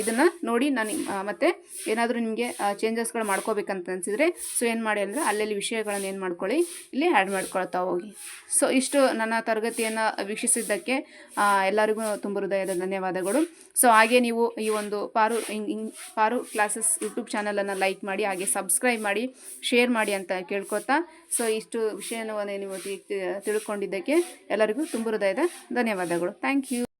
ಇದನ್ನು ನೋಡಿ ನಾನು ಮತ್ತೆ ಏನಾದರೂ ನಿಮಗೆ ಚೇಂಜಸ್ಗಳು ಮಾಡ್ಕೋಬೇಕಂತ ಅನ್ಸಿದ್ರೆ ಸೊ ಏನು ಮಾಡಿ ಅಂದರೆ ಅಲ್ಲಲ್ಲಿ ವಿಷಯಗಳನ್ನು ಏನು ಮಾಡ್ಕೊಳ್ಳಿ, ಇಲ್ಲಿ ಆ್ಯಡ್ ಮಾಡ್ಕೊಳ್ತಾ ಹೋಗಿ. ಸೊ ಇಷ್ಟು ನನ್ನ ತರಗತಿಯನ್ನು ವೀಕ್ಷಿಸಿದ್ದಕ್ಕೆ ಎಲ್ಲರಿಗೂ ತುಂಬ ಹೃದಯದ ಧನ್ಯವಾದಗಳು. ಸೊ ಹಾಗೆ ನೀವು ಈ ಒಂದು ಪಾರು ಪಾರು ಕ್ಲಾಸಸ್ ಯೂಟ್ಯೂಬ್ ಚಾನಲನ್ನು ಲೈಕ್ ಮಾಡಿ, ಹಾಗೆ ಸಬ್ಸ್ಕ್ರೈಬ್ ಮಾಡಿ, ಶೇರ್ ಮಾಡಿ ಅಂತ ಕೇಳ್ಕೊತಾ ಸೊ ಇಷ್ಟು ವಿಷಯವನ್ನು ನೀವು ತಿಳ್ಕೊಂಡಿದ್ದಕ್ಕೆ ಎಲ್ಲರಿಗೂ ತುಂಬ ಹೃದಯದ ಧನ್ಯವಾದಗಳು. Thank you